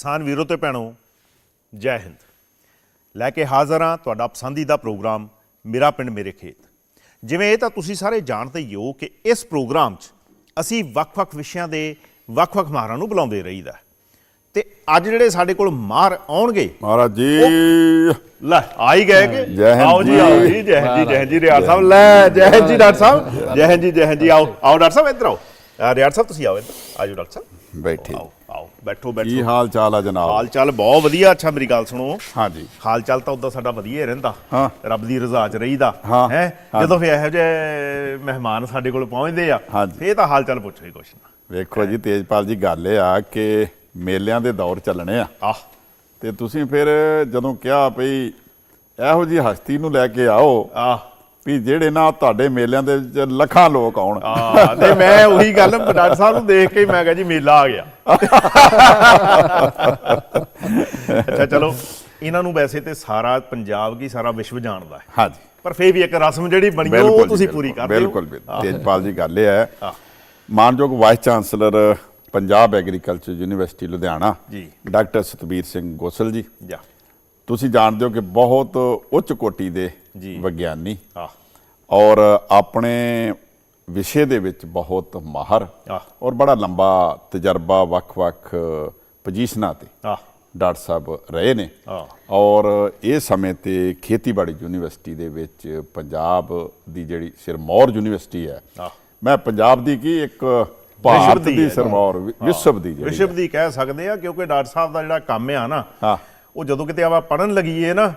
ਕਿਸਾਨ ਵੀਰੋ ਤੇ ਭੈਣੋ ਜੈ ਹਿੰਦ। ਲੈ ਕੇ ਹਾਜ਼ਰ ਹਾਂ ਤੁਹਾਡਾ ਪਸੰਦੀਦਾ ਪ੍ਰੋਗਰਾਮ ਮੇਰਾ ਪਿੰਡ ਮੇਰੇ ਖੇਤ। ਜਿਵੇਂ ਇਹ ਤਾਂ ਤੁਸੀਂ ਸਾਰੇ ਜਾਣਦੇ ਹੀ ਹੋ ਕਿ ਇਸ ਪ੍ਰੋਗਰਾਮ 'ਚ ਅਸੀਂ ਵੱਖ-ਵੱਖ ਵਿਸ਼ਿਆਂ ਦੇ ਵੱਖ-ਵੱਖ ਮਾਹਰਾਂ ਨੂੰ ਬੁਲਾਉਂਦੇ ਰਹੀਦਾ ਤੇ ਅੱਜ ਜਿਹੜੇ ਸਾਡੇ ਕੋਲ ਮਾਹਰ ਆਉਣਗੇ ਮਹਾਰਾਜ ਜੀ। ਲੈ ਆ ਹੀ ਗਏ ਕਿ? ਜੈ ਹਿੰਦ ਆਓ ਜੀ। ਆਓ ਜੀ ਜੈ। ਹਿੰਦ ਜੀ ਜੈ ਹਿੰਦ ਜੀ ਰਿਆੜ ਸਾਹਿਬ। ਲੈ ਜੈ ਹਿੰਦ ਜੀ ਡਾਕਟਰ ਸਾਹਿਬ। ਜੈ ਹਿੰਦ ਜੀ ਜੈ ਹਿੰਦ ਜੀ ਆਓ। ਆਓ ਡਾਕਟਰ ਸਾਹਿਬ ਇੱਧਰ ਆਓ। ਅ, ਰਿਆੜ ਸਾਹਿਬ ਤੁਸੀਂ ਆਓ ਇੱਧਰ। ਆਜੋ ਡਾਕਟਰ ਸਾਹਿਬ। ਬੈਠੇ। ਆਓ ਆਓ ਬੈਠੋ ਕੀ ਬੈਠੋ। ਹਾਲ ਚਾਲ ਆ ਜਨਾਬ? ਹਾਲ ਚਾਲ ਬਹੁਤ ਵਧੀਆ। ਅੱਛਾ ਮੇਰੀ ਗੱਲ ਸੁਣੋ। ਹਾਂਜੀ। ਹਾਲ ਚਾਲ ਤਾਂ ਉਦਾਂ ਸਾਡਾ ਵਧੀਆ ਹੀ ਰਹਿੰਦਾ। ਹਾਂ। ਰੱਬ ਦੀ ਰਜ਼ਾ 'ਚ ਰਹੀਦਾ। ਹਾਂ, ਹੈ? ਹਾਂ। ਜਦੋਂ ਫਿਰ ਇਹੋ ਜਿਹੇ ਮਹਿਮਾਨ ਸਾਡੇ ਕੋਲ ਪਹੁੰਚਦੇ ਆ ਹਾਂਜੀ। ਫੇਰ ਤਾਂ ਹਾਲ ਚਾਲ ਪੁੱਛੋ ਹੀ ਕੁਛ ਨਾ। ਵੇਖੋ ਜੀ ਤੇਜਪਾਲ ਜੀ ਗੱਲ ਇਹ ਆ ਕਿ ਮੇਲਿਆਂ ਦੇ ਦੌਰ ਚੱਲਣੇ ਆ। ਆਹ। ਤੇ ਤੁਸੀਂ ਫਿਰ ਜਦੋਂ ਕਿਹਾ ਭਈ ਇਹੋ ਜੀ ਹਸਤੀ ਨੂੰ ਲੈ ਕੇ ਆਓ ਆਹ। ਵੀ ਜਿਹੜੇ ਨਾ ਤੁਹਾਡੇ ਮੇਲਿਆਂ ਦੇ ਵਿੱਚ ਲੱਖਾਂ ਲੋਕ ਆਉਣ। ਆ ਤੇ ਮੈਂ ਉਹੀ ਗੱਲ ਡਾਕਟਰ ਸਾਹਿਬ ਨੂੰ ਦੇਖ ਕੇ ਹੀ ਮੈਂ ਕਿਹਾ ਜੀ ਮੇਲਾ ਆ ਗਿਆ। ਅੱਛਾ ਚਲੋ ਇਹਨਾਂ ਨੂੰ ਵੈਸੇ ਤੇ ਸਾਰਾ ਪੰਜਾਬ ਕੀ ਸਾਰਾ ਵਿਸ਼ਵ ਜਾਣਦਾ ਹੈ। ਹਾਂਜੀ। ਪਰ ਫੇਰ ਵੀ ਇੱਕ ਰਸਮ ਜਿਹੜੀ ਬਣੀ ਉਹ ਤੁਸੀਂ ਪੂਰੀ ਕਰਦੇ ਹੋ। ਬਿਲਕੁਲ ਬਿਲਕੁਲ ਤੇਜਪਾਲ ਜੀ ਗੱਲ ਇਹ ਹੈ। ਮਾਨਯੋਗ vice chancellor Punjab agriculture university Ludhiana ji. Doctor Satbir Singh Gosal ਜੀ। ਜਾ। ਤੁਸੀਂ ਜਾਣਦੇ ਹੋ ਕਿ ਬਹੁਤ ਉੱਚ ਕੋਟੀ ਦੇ। ਵਿਗਿਆਨੀ ਆ ਔਰ ਆਪਣੇ ਵਿਸ਼ੇ ਦੇ ਵਿੱਚ ਬਹੁਤ ਮਾਹਰ ਆਹ। ਔਰ ਬੜਾ ਲੰਬਾ ਤਜਰਬਾ ਵੱਖ-ਵੱਖ ਪੋਜੀਸ਼ਨਾਂ ਤੇ ਡਾਕਟਰ ਸਾਹਿਬ ਰਹੇ ਨੇ ਆਹ। ਔਰ ਇਹ ਸਮੇਂ ਤੇ ਖੇਤੀਬਾੜੀ ਯੂਨੀਵਰਸਿਟੀ ਦੇ ਵਿੱਚ ਪੰਜਾਬ ਦੀ ਜਿਹੜੀ ਸਿਰਮੌਰ ਯੂਨੀਵਰਸਿਟੀ ਹੈ ਆਹ। ਮੈਂ ਪੰਜਾਬ ਦੀ ਕੀ ਇੱਕ ਭਾਰਤ ਦੀ। ਸਿਰਮੌਰ ਵਿਸ਼ਵ ਦੀ ਜਿਹੜੀ ਵਿਸ਼ਵ ਦੀ ਕਹਿ ਸਕਦੇ ਆ ਕਿਉਂਕਿ ਡਾਕਟਰ ਸਾਹਿਬ ਦਾ ਜਿਹੜਾ ਕੰਮ ਆ ਨਾ ਹਾਂ। ਉਹ ਜਦੋਂ ਕਿਤੇ ਆਪਾਂ ਪੜਨ ਲੱਗੀਏ ਨਾ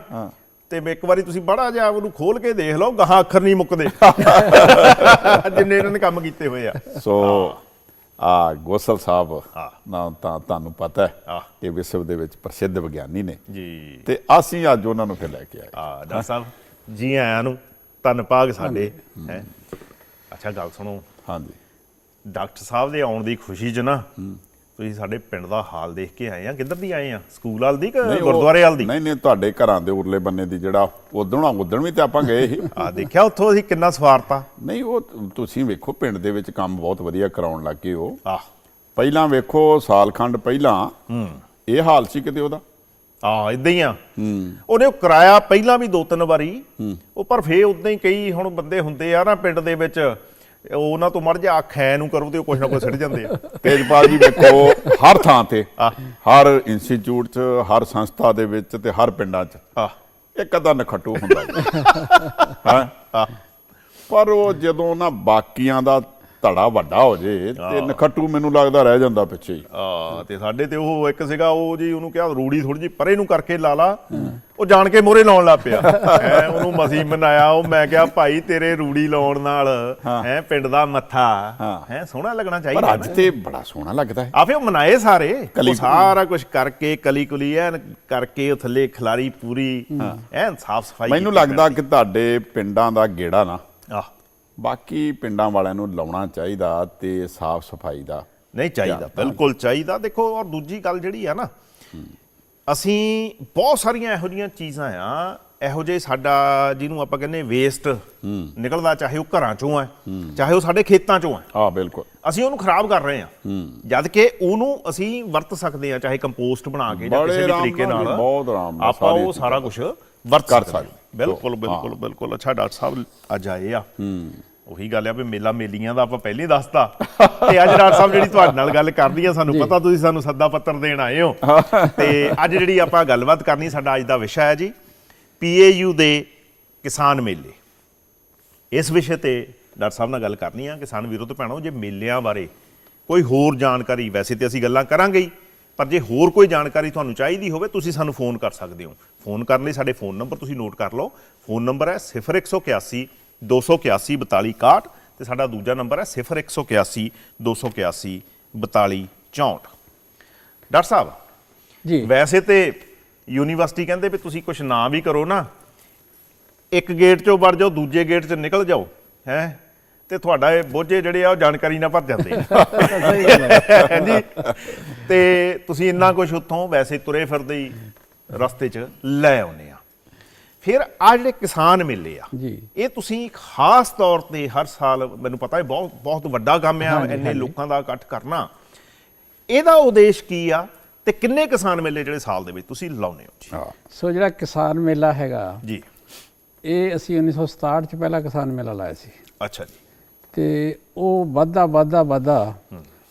ਤੇ ਇੱਕ ਵਾਰੀ ਤੁਸੀਂ ਬੜਾ ਜਿਹਾ ਉਹਨੂੰ ਖੋਲ ਕੇ ਦੇਖ ਲਓ ਗਾਹਾਂ ਅੱਖਰ ਨਹੀਂ ਮੁੱਕਦੇ। ਜਿੰਨੇ ਇਹਨਾਂ ਨੇ ਕੰਮ ਕੀਤੇ ਹੋਏ ਆ। ਸੋ ਆ ਗੋਸਲ ਸਾਹਿਬ। ਨਾ ਤਾਂ ਤੁਹਾਨੂੰ ਪਤਾ ਹੈ। ਇਹ ਵਿਸ਼ਵ ਦੇ ਵਿੱਚ ਪ੍ਰਸਿੱਧ ਵਿਗਿਆਨੀ ਨੇ। ਜੀ। ਤੇ ਅਸੀਂ ਅੱਜ ਉਹਨਾਂ ਨੂੰ ਫਿਰ ਲੈ ਕੇ ਆਏ। ਆ ਡਾਕਟਰ ਸਾਹਿਬ ਜੀ ਆਇਆਂ ਨੂੰ ਧੰਨ ਭਾਗ ਸਾਡੇ ਹੈ। ਅੱਛਾ ਗੱਲ ਸੁਣੋ। ਹਾਂਜੀ। ਡਾਕਟਰ ਸਾਹਿਬ ਦੇ ਆਉਣ ਦੀ ਖੁਸ਼ੀ 'ਚ ਨਾ ਤੁਸੀਂ ਸਾਡੇ ਪਿੰਡ ਦਾ ਹਾਲ ਦੇਖ ਕੇ ਆਏ ਆ? ਕਿੱਧਰ ਦੀ ਆਏ ਆ? ਸਕੂਲ ਵਾਲ ਦੀ ਕਿ ਨਹੀਂ, ਉਹ- ਗੁਰਦੁਆਰੇ ਵਾਲ ਦੀ? ਨਹੀਂ ਨਹੀਂ ਤੁਹਾਡੇ ਘਰਾਂ ਦੇ ਉਰਲੇ ਬੰਨੇ ਦੀ ਜਿਹੜਾ ਉਦਣ ਉਦਣ ਵੀ ਤੇ ਆਪਾਂ ਗਏ ਸੀ। ਆ ਦੇਖਿਆ ਉੱਥੋਂ ਅਸੀਂ ਕਿੰਨਾ ਸਵਾਰਤਾ? ਨਹੀਂ ਉਹ ਤੁਸੀਂ ਵੇਖੋ ਪਿੰਡ ਦੇ ਵਿੱਚ ਕੰਮ ਬਹੁਤ ਵਧੀਆ ਕਰਾਉਣ ਲੱਗੇ ਹੋ ਆ ਪਹਿਲਾਂ ਵੇਖੋ ਸਾਲਖੰਡ ਪਹਿਲਾਂ ਇਹ ਹਾਲ ਸੀ ਕਿਤੇ ਉਹਦਾ? ਆ ਇਦਾਂ ਹੀ ਆ। ਉਹਨੇ ਉਹ ਕਰਾਇਆ ਪਹਿਲਾਂ ਵੀ ਦੋ ਤਿੰਨ ਵਾਰੀ। ਉਹ ਪਰ ਫੇਰ ਉਦਾਂ ਹੀ ਕਈ ਹੁਣ ਬੰਦੇ ਹੁੰਦੇ ਆ ਨਾ ਪਿੰਡ ਦੇ ਵਿੱਚ। ਉਹਨਾਂ ਤੋਂ ਮਰ ਜਾ ਖੈ ਨੂੰ ਕਰੋ ਤੇ ਉਹ ਕੁਛ ਨਾ ਕੁਛ ਸਿੱਟ ਜਾਂਦੇ ਆ। ਤੇਜਪਾਲ ਜੀ ਵੇਖੋ ਹਰ ਥਾਂ ਤੇ। ਹਰ ਇੰਸਟੀਚਿਊਟ 'ਚ ਹਰ ਸੰਸਥਾ ਦੇ ਵਿੱਚ ਤੇ ਹਰ ਪਿੰਡਾਂ 'ਚ ਇੱਕ ਅੱਧਾ ਨਖੱਟੂ ਹੁੰਦਾ ਹਾਂ? ਪਰ ਉਹ ਜਦੋਂ ਨਾ ਬਾਕੀਆਂ ਦਾ ਧੜਾ ਵੱਡਾ ਹੋ ਜੇ ਤੇ ਨਖੱਟੂ ਮੈਨੂੰ ਲੱਗਦਾ ਰਹਿ ਜਾਂਦਾ ਪਿੱਛੇ ਹੀ। ਆ ਤੇ ਸਾਡੇ ਤੇ ਉਹ ਇੱਕ ਸੀਗਾ ਉਹ ਜੀ ਉਹਨੂੰ ਕਿਹਾ ਰੂੜੀ ਥੋੜੀ ਜੀ ਪਰੇ ਨੂੰ ਕਰਕੇ ਲਾ ਲਾ। ਉਹ ਜਾਣ ਕੇ ਮੋਰੇ ਲਾਉਣ ਲੱਗ ਪਿਆ। ਹੈ। ਉਹਨੂੰ ਮਸੀਂ ਮਨਾਇਆ ਉਹ ਮੈਂ ਕਿਹਾ ਭਾਈ ਤੇਰੇ ਰੂੜੀ ਲਾਉਣ ਨਾਲ ਹੈ। ਪਿੰਡ ਦਾ ਮੱਥਾ ਹਾਂ। ਸੋਹਣਾ ਲੱਗਣਾ ਪਰ ਚਾਹੀਦਾ ਅੱਜ ਤੇ ਬੜਾ ਸੋਹਣਾ ਲੱਗਦਾ ਹੈ। ਆ ਫੇ ਉਹ ਮਨਾਏ ਸਾਰੇ। ਉਹ ਸਾਰਾ ਕੁਝ ਕਰਕੇ ਕਲੀ ਕੁਲੀ ਐਨ ਕਰਕੇ ਉਹ ਥੱਲੇ ਖਿਲਾਰੀ ਪੂਰੀ ਐਨ ਸਾਫ਼ ਸਫ਼ਾਈ ਮੈਨੂੰ ਲੱਗਦਾ ਕਿ ਤੁਹਾਡੇ ਪਿੰਡਾਂ ਦਾ ਗੇੜਾ ਨਾ ਬਾਕੀ ਪਿੰਡਾਂ ਵਾਲਿਆਂ ਨੂੰ ਲਾਉਣਾ ਚਾਹੀਦਾ ਤੇ ਸਾਫ਼ ਸਫ਼ਾਈ ਦਾ। ਨਹੀਂ ਚਾਹੀਦਾ ਬਿਲਕੁਲ ਚਾਹੀਦਾ। ਦੇਖੋ ਔਰ ਦੂਜੀ ਗੱਲ ਜਿਹੜੀ ਆ ਨਾ ਅਸੀਂ ਬਹੁਤ ਸਾਰੀਆਂ ਇਹੋ ਜਿਹੀਆਂ ਚੀਜ਼ਾਂ ਆ ਇਹੋ ਜਿਹੇ ਸਾਡਾ ਜਿਹਨੂੰ ਆਪਾਂ ਕਹਿੰਦੇ ਵੇਸਟ ਨਿਕਲਦਾ ਚਾਹੇ ਉਹ ਘਰਾਂ ਚੋਂ ਆ ਚਾਹੇ ਉਹ ਸਾਡੇ ਖੇਤਾਂ ਚੋਂ ਆ ਆ ਬਿਲਕੁਲ। ਅਸੀਂ ਉਹਨੂੰ ਖਰਾਬ ਕਰ ਰਹੇ ਆ ਜਦ ਕਿ ਉਹਨੂੰ ਅਸੀਂ ਵਰਤ ਸਕਦੇ ਆ ਚਾਹੇ ਕੰਪੋਸਟ ਬਣਾ ਕੇ ਜਾਂ ਕਿਸੇ ਵੀ ਤਰੀਕੇ ਨਾਲ ਜੀ, ਬਹੁਤ ਆਰਾਮ ਨਾਲ ਆਪਾਂ ਉਹ ਸਾਰਾ ਕੁਝ ਵਰਤ ਕਰ ਸਕਦੇ। ਹਾਂ। ਬਿਲਕੁਲ ਬਿਲਕੁਲ ਬਿਲਕੁਲ। ਅੱਛਾ ਡਾਕਟਰ ਸਾਹਿਬ ਅੱਜ ਆਏ ਆ। ਉਹੀ ਗੱਲ ਆ ਵੀ ਮੇਲਾ ਮੇਲੀਆਂ ਦਾ ਆਪਾਂ ਪਹਿਲਾਂ ਹੀ ਦੱਸਤਾ। ਤੇ ਅੱਜ ਡਾਕਟਰ ਸਾਹਿਬ ਜਿਹੜੀ ਤੁਹਾਡੇ ਨਾਲ ਗੱਲ ਕਰਨੀ ਆ ਸਾਨੂੰ ਪਤਾ ਤੁਸੀਂ ਸਾਨੂੰ ਸੱਦਾ ਪੱਤਰ ਦੇਣ ਆਏ ਹੋ। ਤੇ ਅੱਜ ਜਿਹੜੀ ਆਪਾਂ ਗੱਲਬਾਤ ਕਰਨੀ ਸਾਡਾ ਅੱਜ ਦਾ ਵਿਸ਼ਾ ਹੈ ਜੀ ਪੀਏਯੂ ਦੇ ਕਿਸਾਨ ਮੇਲੇ। ਇਸ ਵਿਸ਼ੇ ਤੇ ਡਾਕਟਰ ਸਾਹਿਬ ਨਾਲ ਗੱਲ ਕਰਨੀ ਆ ਕਿਸਾਨ ਵੀਰੋ ਤੇ ਭੈਣੋ ਜੇ ਮੇਲਿਆਂ ਬਾਰੇ ਕੋਈ ਹੋਰ ਜਾਣਕਾਰੀ ਵੈਸੇ ਤੇ ਅਸੀਂ ਗੱਲਾਂ ਕਰਾਂਗੇ ਹੀ। ਪਰ ਜੇ ਹੋਰ ਕੋਈ ਜਾਣਕਾਰੀ ਤੁਹਾਨੂੰ ਚਾਹੀਦੀ ਹੋਵੇ ਤੁਸੀਂ ਸਾਨੂੰ ਫੋਨ ਕਰ ਸਕਦੇ ਹੋ। ਫੋਨ ਕਰਨ ਲਈ ਸਾਡੇ ਫੋਨ ਨੰਬਰ ਤੁਸੀਂ ਨੋਟ ਕਰ ਲਓ। ਫੋਨ ਨੰਬਰ ਹੈ 0181 281 4261 ਤੇ ਸਾਡਾ ਦੂਜਾ ਨੰਬਰ ਹੈ 0181 281 4264 ਡਾਕਟਰ ਸਾਹਿਬ ਜੀ। ਵੈਸੇ ਤੇ ਯੂਨੀਵਰਸਿਟੀ ਕਹਿੰਦੇ ਵੀ ਤੁਸੀਂ ਕੁਝ ਨਾ ਵੀ ਕਰੋ ਨਾ ਇੱਕ ਗੇਟ ਚੋਂ ਵੜ ਜਾਓ ਦੂਜੇ ਗੇਟ 'ਚ ਨਿਕਲ ਜਾਓ ਹੈ? ਤੇ ਤੁਹਾਡਾ ਇਹ ਬੋਝੇ ਜਿਹੜੇ ਆ ਉਹ ਜਾਣਕਾਰੀ ਨਾਲ ਭਰ ਜਾਂਦੇ ਸਹੀ ਗੱਲ ਹੈ। ਹਾਂਜੀ। ਤੇ ਤੁਸੀਂ ਇੰਨਾ ਕੁਝ ਉੱਥੋਂ ਵੈਸੇ ਤੁਰੇ ਫਿਰਦੇ ਹੀ ਰਸਤੇ 'ਚ ਲੈ ਆਉਨੇ ਆ। ਫਿਰ ਆ ਜਿਹੜੇ ਕਿਸਾਨ ਮੇਲੇ ਆ ਜੀ। ਇਹ ਤੁਸੀਂ ਖਾਸ ਤੌਰ ਤੇ ਹਰ ਸਾਲ ਮੈਨੂੰ ਪਤਾ ਹੈ ਬਹੁਤ ਬਹੁਤ ਵੱਡਾ ਕੰਮ ਆ ਇੰਨੇ। ਲੋਕਾਂ ਦਾ ਇਕੱਠ ਕਰਨਾ। ਇਹਦਾ ਉਦੇਸ਼ ਕੀ ਆ ਤੇ ਕਿੰਨੇ ਕਿਸਾਨ ਮੇਲੇ ਜਿਹੜੇ ਸਾਲ ਦੇ ਵਿੱਚ ਤੁਸੀਂ ਲਾਉਨੇ ਹੋ? ਜੀ ਸੋ ਜਿਹੜਾ ਕਿਸਾਨ ਮੇਲਾ ਹੈਗਾ ਜੀ। ਇਹ ਅਸੀਂ 1967 ਚ ਪਹਿਲਾ ਕਿਸਾਨ ਮੇਲਾ ਲਾਇਆ ਸੀ। ਅੱਛਾ ਜੀ। ਤੇ ਉਹ ਵੱਧਦਾ ਵੱਧਦਾ ਵੱਧਦਾ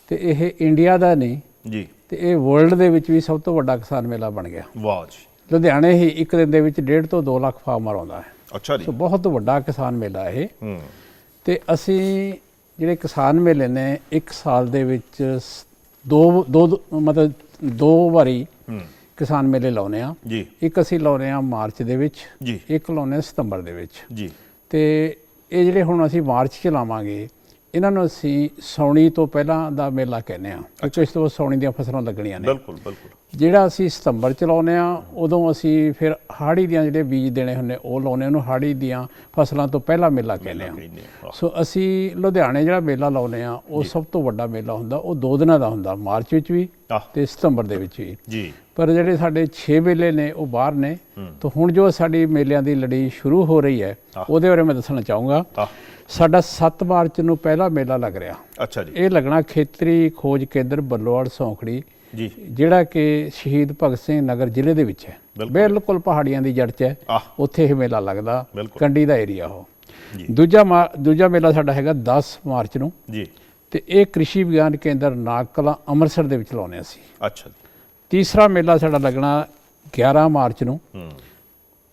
ਤੇ ਇਹ ਇੰਡੀਆ ਦਾ ਨਹੀਂ ਜੀ। ਤੇ ਇਹ ਵਰਲਡ ਦੇ ਵਿੱਚ ਵੀ ਸਭ ਤੋਂ ਵੱਡਾ ਕਿਸਾਨ ਮੇਲਾ ਬਣ ਗਿਆ। ਵਾਹ ਜੀ। ਲੁਧਿਆਣੇ ਹੀ ਇੱਕ ਦਿਨ ਦੇ ਵਿੱਚ 1.5 ਤੋਂ 2 ਲੱਖ ਫਾਰਮਰ ਆਉਂਦਾ ਹੈ। ਅੱਛਾ ਜੀ। ਸੋ ਬਹੁਤ ਵੱਡਾ ਕਿਸਾਨ ਮੇਲਾ ਇਹ। ਤੇ ਅਸੀਂ ਜਿਹੜੇ ਕਿਸਾਨ ਮੇਲੇ ਨੇ ਇੱਕ ਸਾਲ ਦੇ ਵਿੱਚ ਦੋ ਦੋ ਮਤਲਬ ਦੋ ਵਾਰੀ ਕਿਸਾਨ ਮੇਲੇ ਲਾਉਨੇ ਆ ਜੀ। ਇੱਕ ਅਸੀਂ ਲਾਉਨੇ ਆ ਮਾਰਚ ਦੇ ਵਿੱਚ ਜੀ। ਇੱਕ ਲਾਉਨੇ ਸਤੰਬਰ ਦੇ ਵਿੱਚ। ਜੀ। ਤੇ ਇਹ ਜਿਹੜੇ ਹੁਣ ਅਸੀਂ ਮਾਰਚ ਚ ਲਾਵਾਂਗੇ ਇਹਨਾਂ ਨੂੰ ਅਸੀਂ ਸੌਣੀ ਤੋਂ ਪਹਿਲਾਂ ਦਾ ਮੇਲਾ ਕਹਿੰਦੇ ਆ ਕਿਉਂਕਿ ਇਸ ਤੋਂ ਬਾਅਦ ਸੌਣੀ ਦੀਆਂ ਫਸਲਾਂ ਲੱਗਣੀਆਂ ਨੇ। ਬਿਲਕੁਲ ਬਿਲਕੁਲ। ਜਿਹੜਾ ਅਸੀਂ ਸਤੰਬਰ ਚ ਲਾਉਨੇ ਆ ਉਦੋਂ ਅਸੀਂ ਫਿਰ ਹਾੜੀ ਦੀਆਂ ਜਿਹੜੇ ਬੀਜ ਦੇਣੇ ਹੁੰਦੇ ਉਹ ਲਾਉਨੇ ਉਹਨੂੰ ਹਾੜੀ ਦੀਆਂ ਫਸਲਾਂ ਤੋਂ ਪਹਿਲਾਂ ਮੇਲਾ ਕਹਿੰਦੇ ਆ। ਸੋ ਅਸੀਂ ਲੁਧਿਆਣੇ ਜਿਹੜਾ ਮੇਲਾ ਲਾਉਨੇ ਆ ਉਹ ਸਭ ਤੋਂ ਵੱਡਾ ਮੇਲਾ ਹੁੰਦਾ ਉਹ ਦੋ ਦਿਨਾਂ ਦਾ ਹੁੰਦਾ ਮਾਰਚ ਵਿੱਚ ਵੀ ਤੇ ਸਤੰਬਰ ਦੇ ਵਿੱਚ ਵੀ। ਜੀ। ਪਰ ਜਿਹੜੇ ਸਾਡੇ 6 ਮੇਲੇ ਨੇ ਉਹ ਬਾਹਰ ਨੇ। ਤਾਂ ਹੁਣ ਜੋ ਸਾਡੀ ਮੇਲਿਆਂ ਦੀ ਲੜੀ ਸ਼ੁਰੂ ਹੋ ਰਹੀ ਹੈ ਉਹਦੇ ਬਾਰੇ ਮੈਂ ਦੱਸਣਾ ਚਾਹੂੰਗਾ। ਸਾਡਾ 7 ਮਾਰਚ ਨੂੰ ਪਹਿਲਾ ਮੇਲਾ ਲੱਗ ਰਿਹਾ। ਅੱਛਾ ਜੀ। ਇਹ ਲੱਗਣਾ ਖੇਤਰੀ ਖੋਜ ਕੇਂਦਰ ਬੱਲੋਵਾਲ ਸੌਂਖੜੀ ਜੀ। ਜਿਹੜਾ ਕਿ ਸ਼ਹੀਦ ਭਗਤ ਸਿੰਘ ਨਗਰ ਜ਼ਿਲ੍ਹੇ ਦੇ ਵਿੱਚ ਹੈ। ਬਿਲਕੁਲ। ਪਹਾੜੀਆਂ ਦੀ ਜੜ 'ਚ ਹੈ। ਉੱਥੇ ਇਹ ਮੇਲਾ ਲੱਗਦਾ। ਕੰਡੀ ਦਾ ਏਰੀਆ ਉਹ। ਦੂਜਾ ਦੂਜਾ ਮੇਲਾ ਸਾਡਾ ਹੈਗਾ 10 ਮਾਰਚ ਨੂੰ। ਜੀ। ਤੇ ਇਹ ਕ੍ਰਿਸ਼ੀ ਵਿਗਿਆਨ ਕੇਂਦਰ ਨਾਗਕਲਾ ਅੰਮ੍ਰਿਤਸਰ ਦੇ ਵਿੱਚ ਲਾਉਨੇ ਅਸੀਂ। ਅੱਛਾ ਜੀ। ਤੀਸਰਾ ਮੇਲਾ ਸਾਡਾ ਲੱਗਣਾ 11 ਮਾਰਚ ਨੂੰ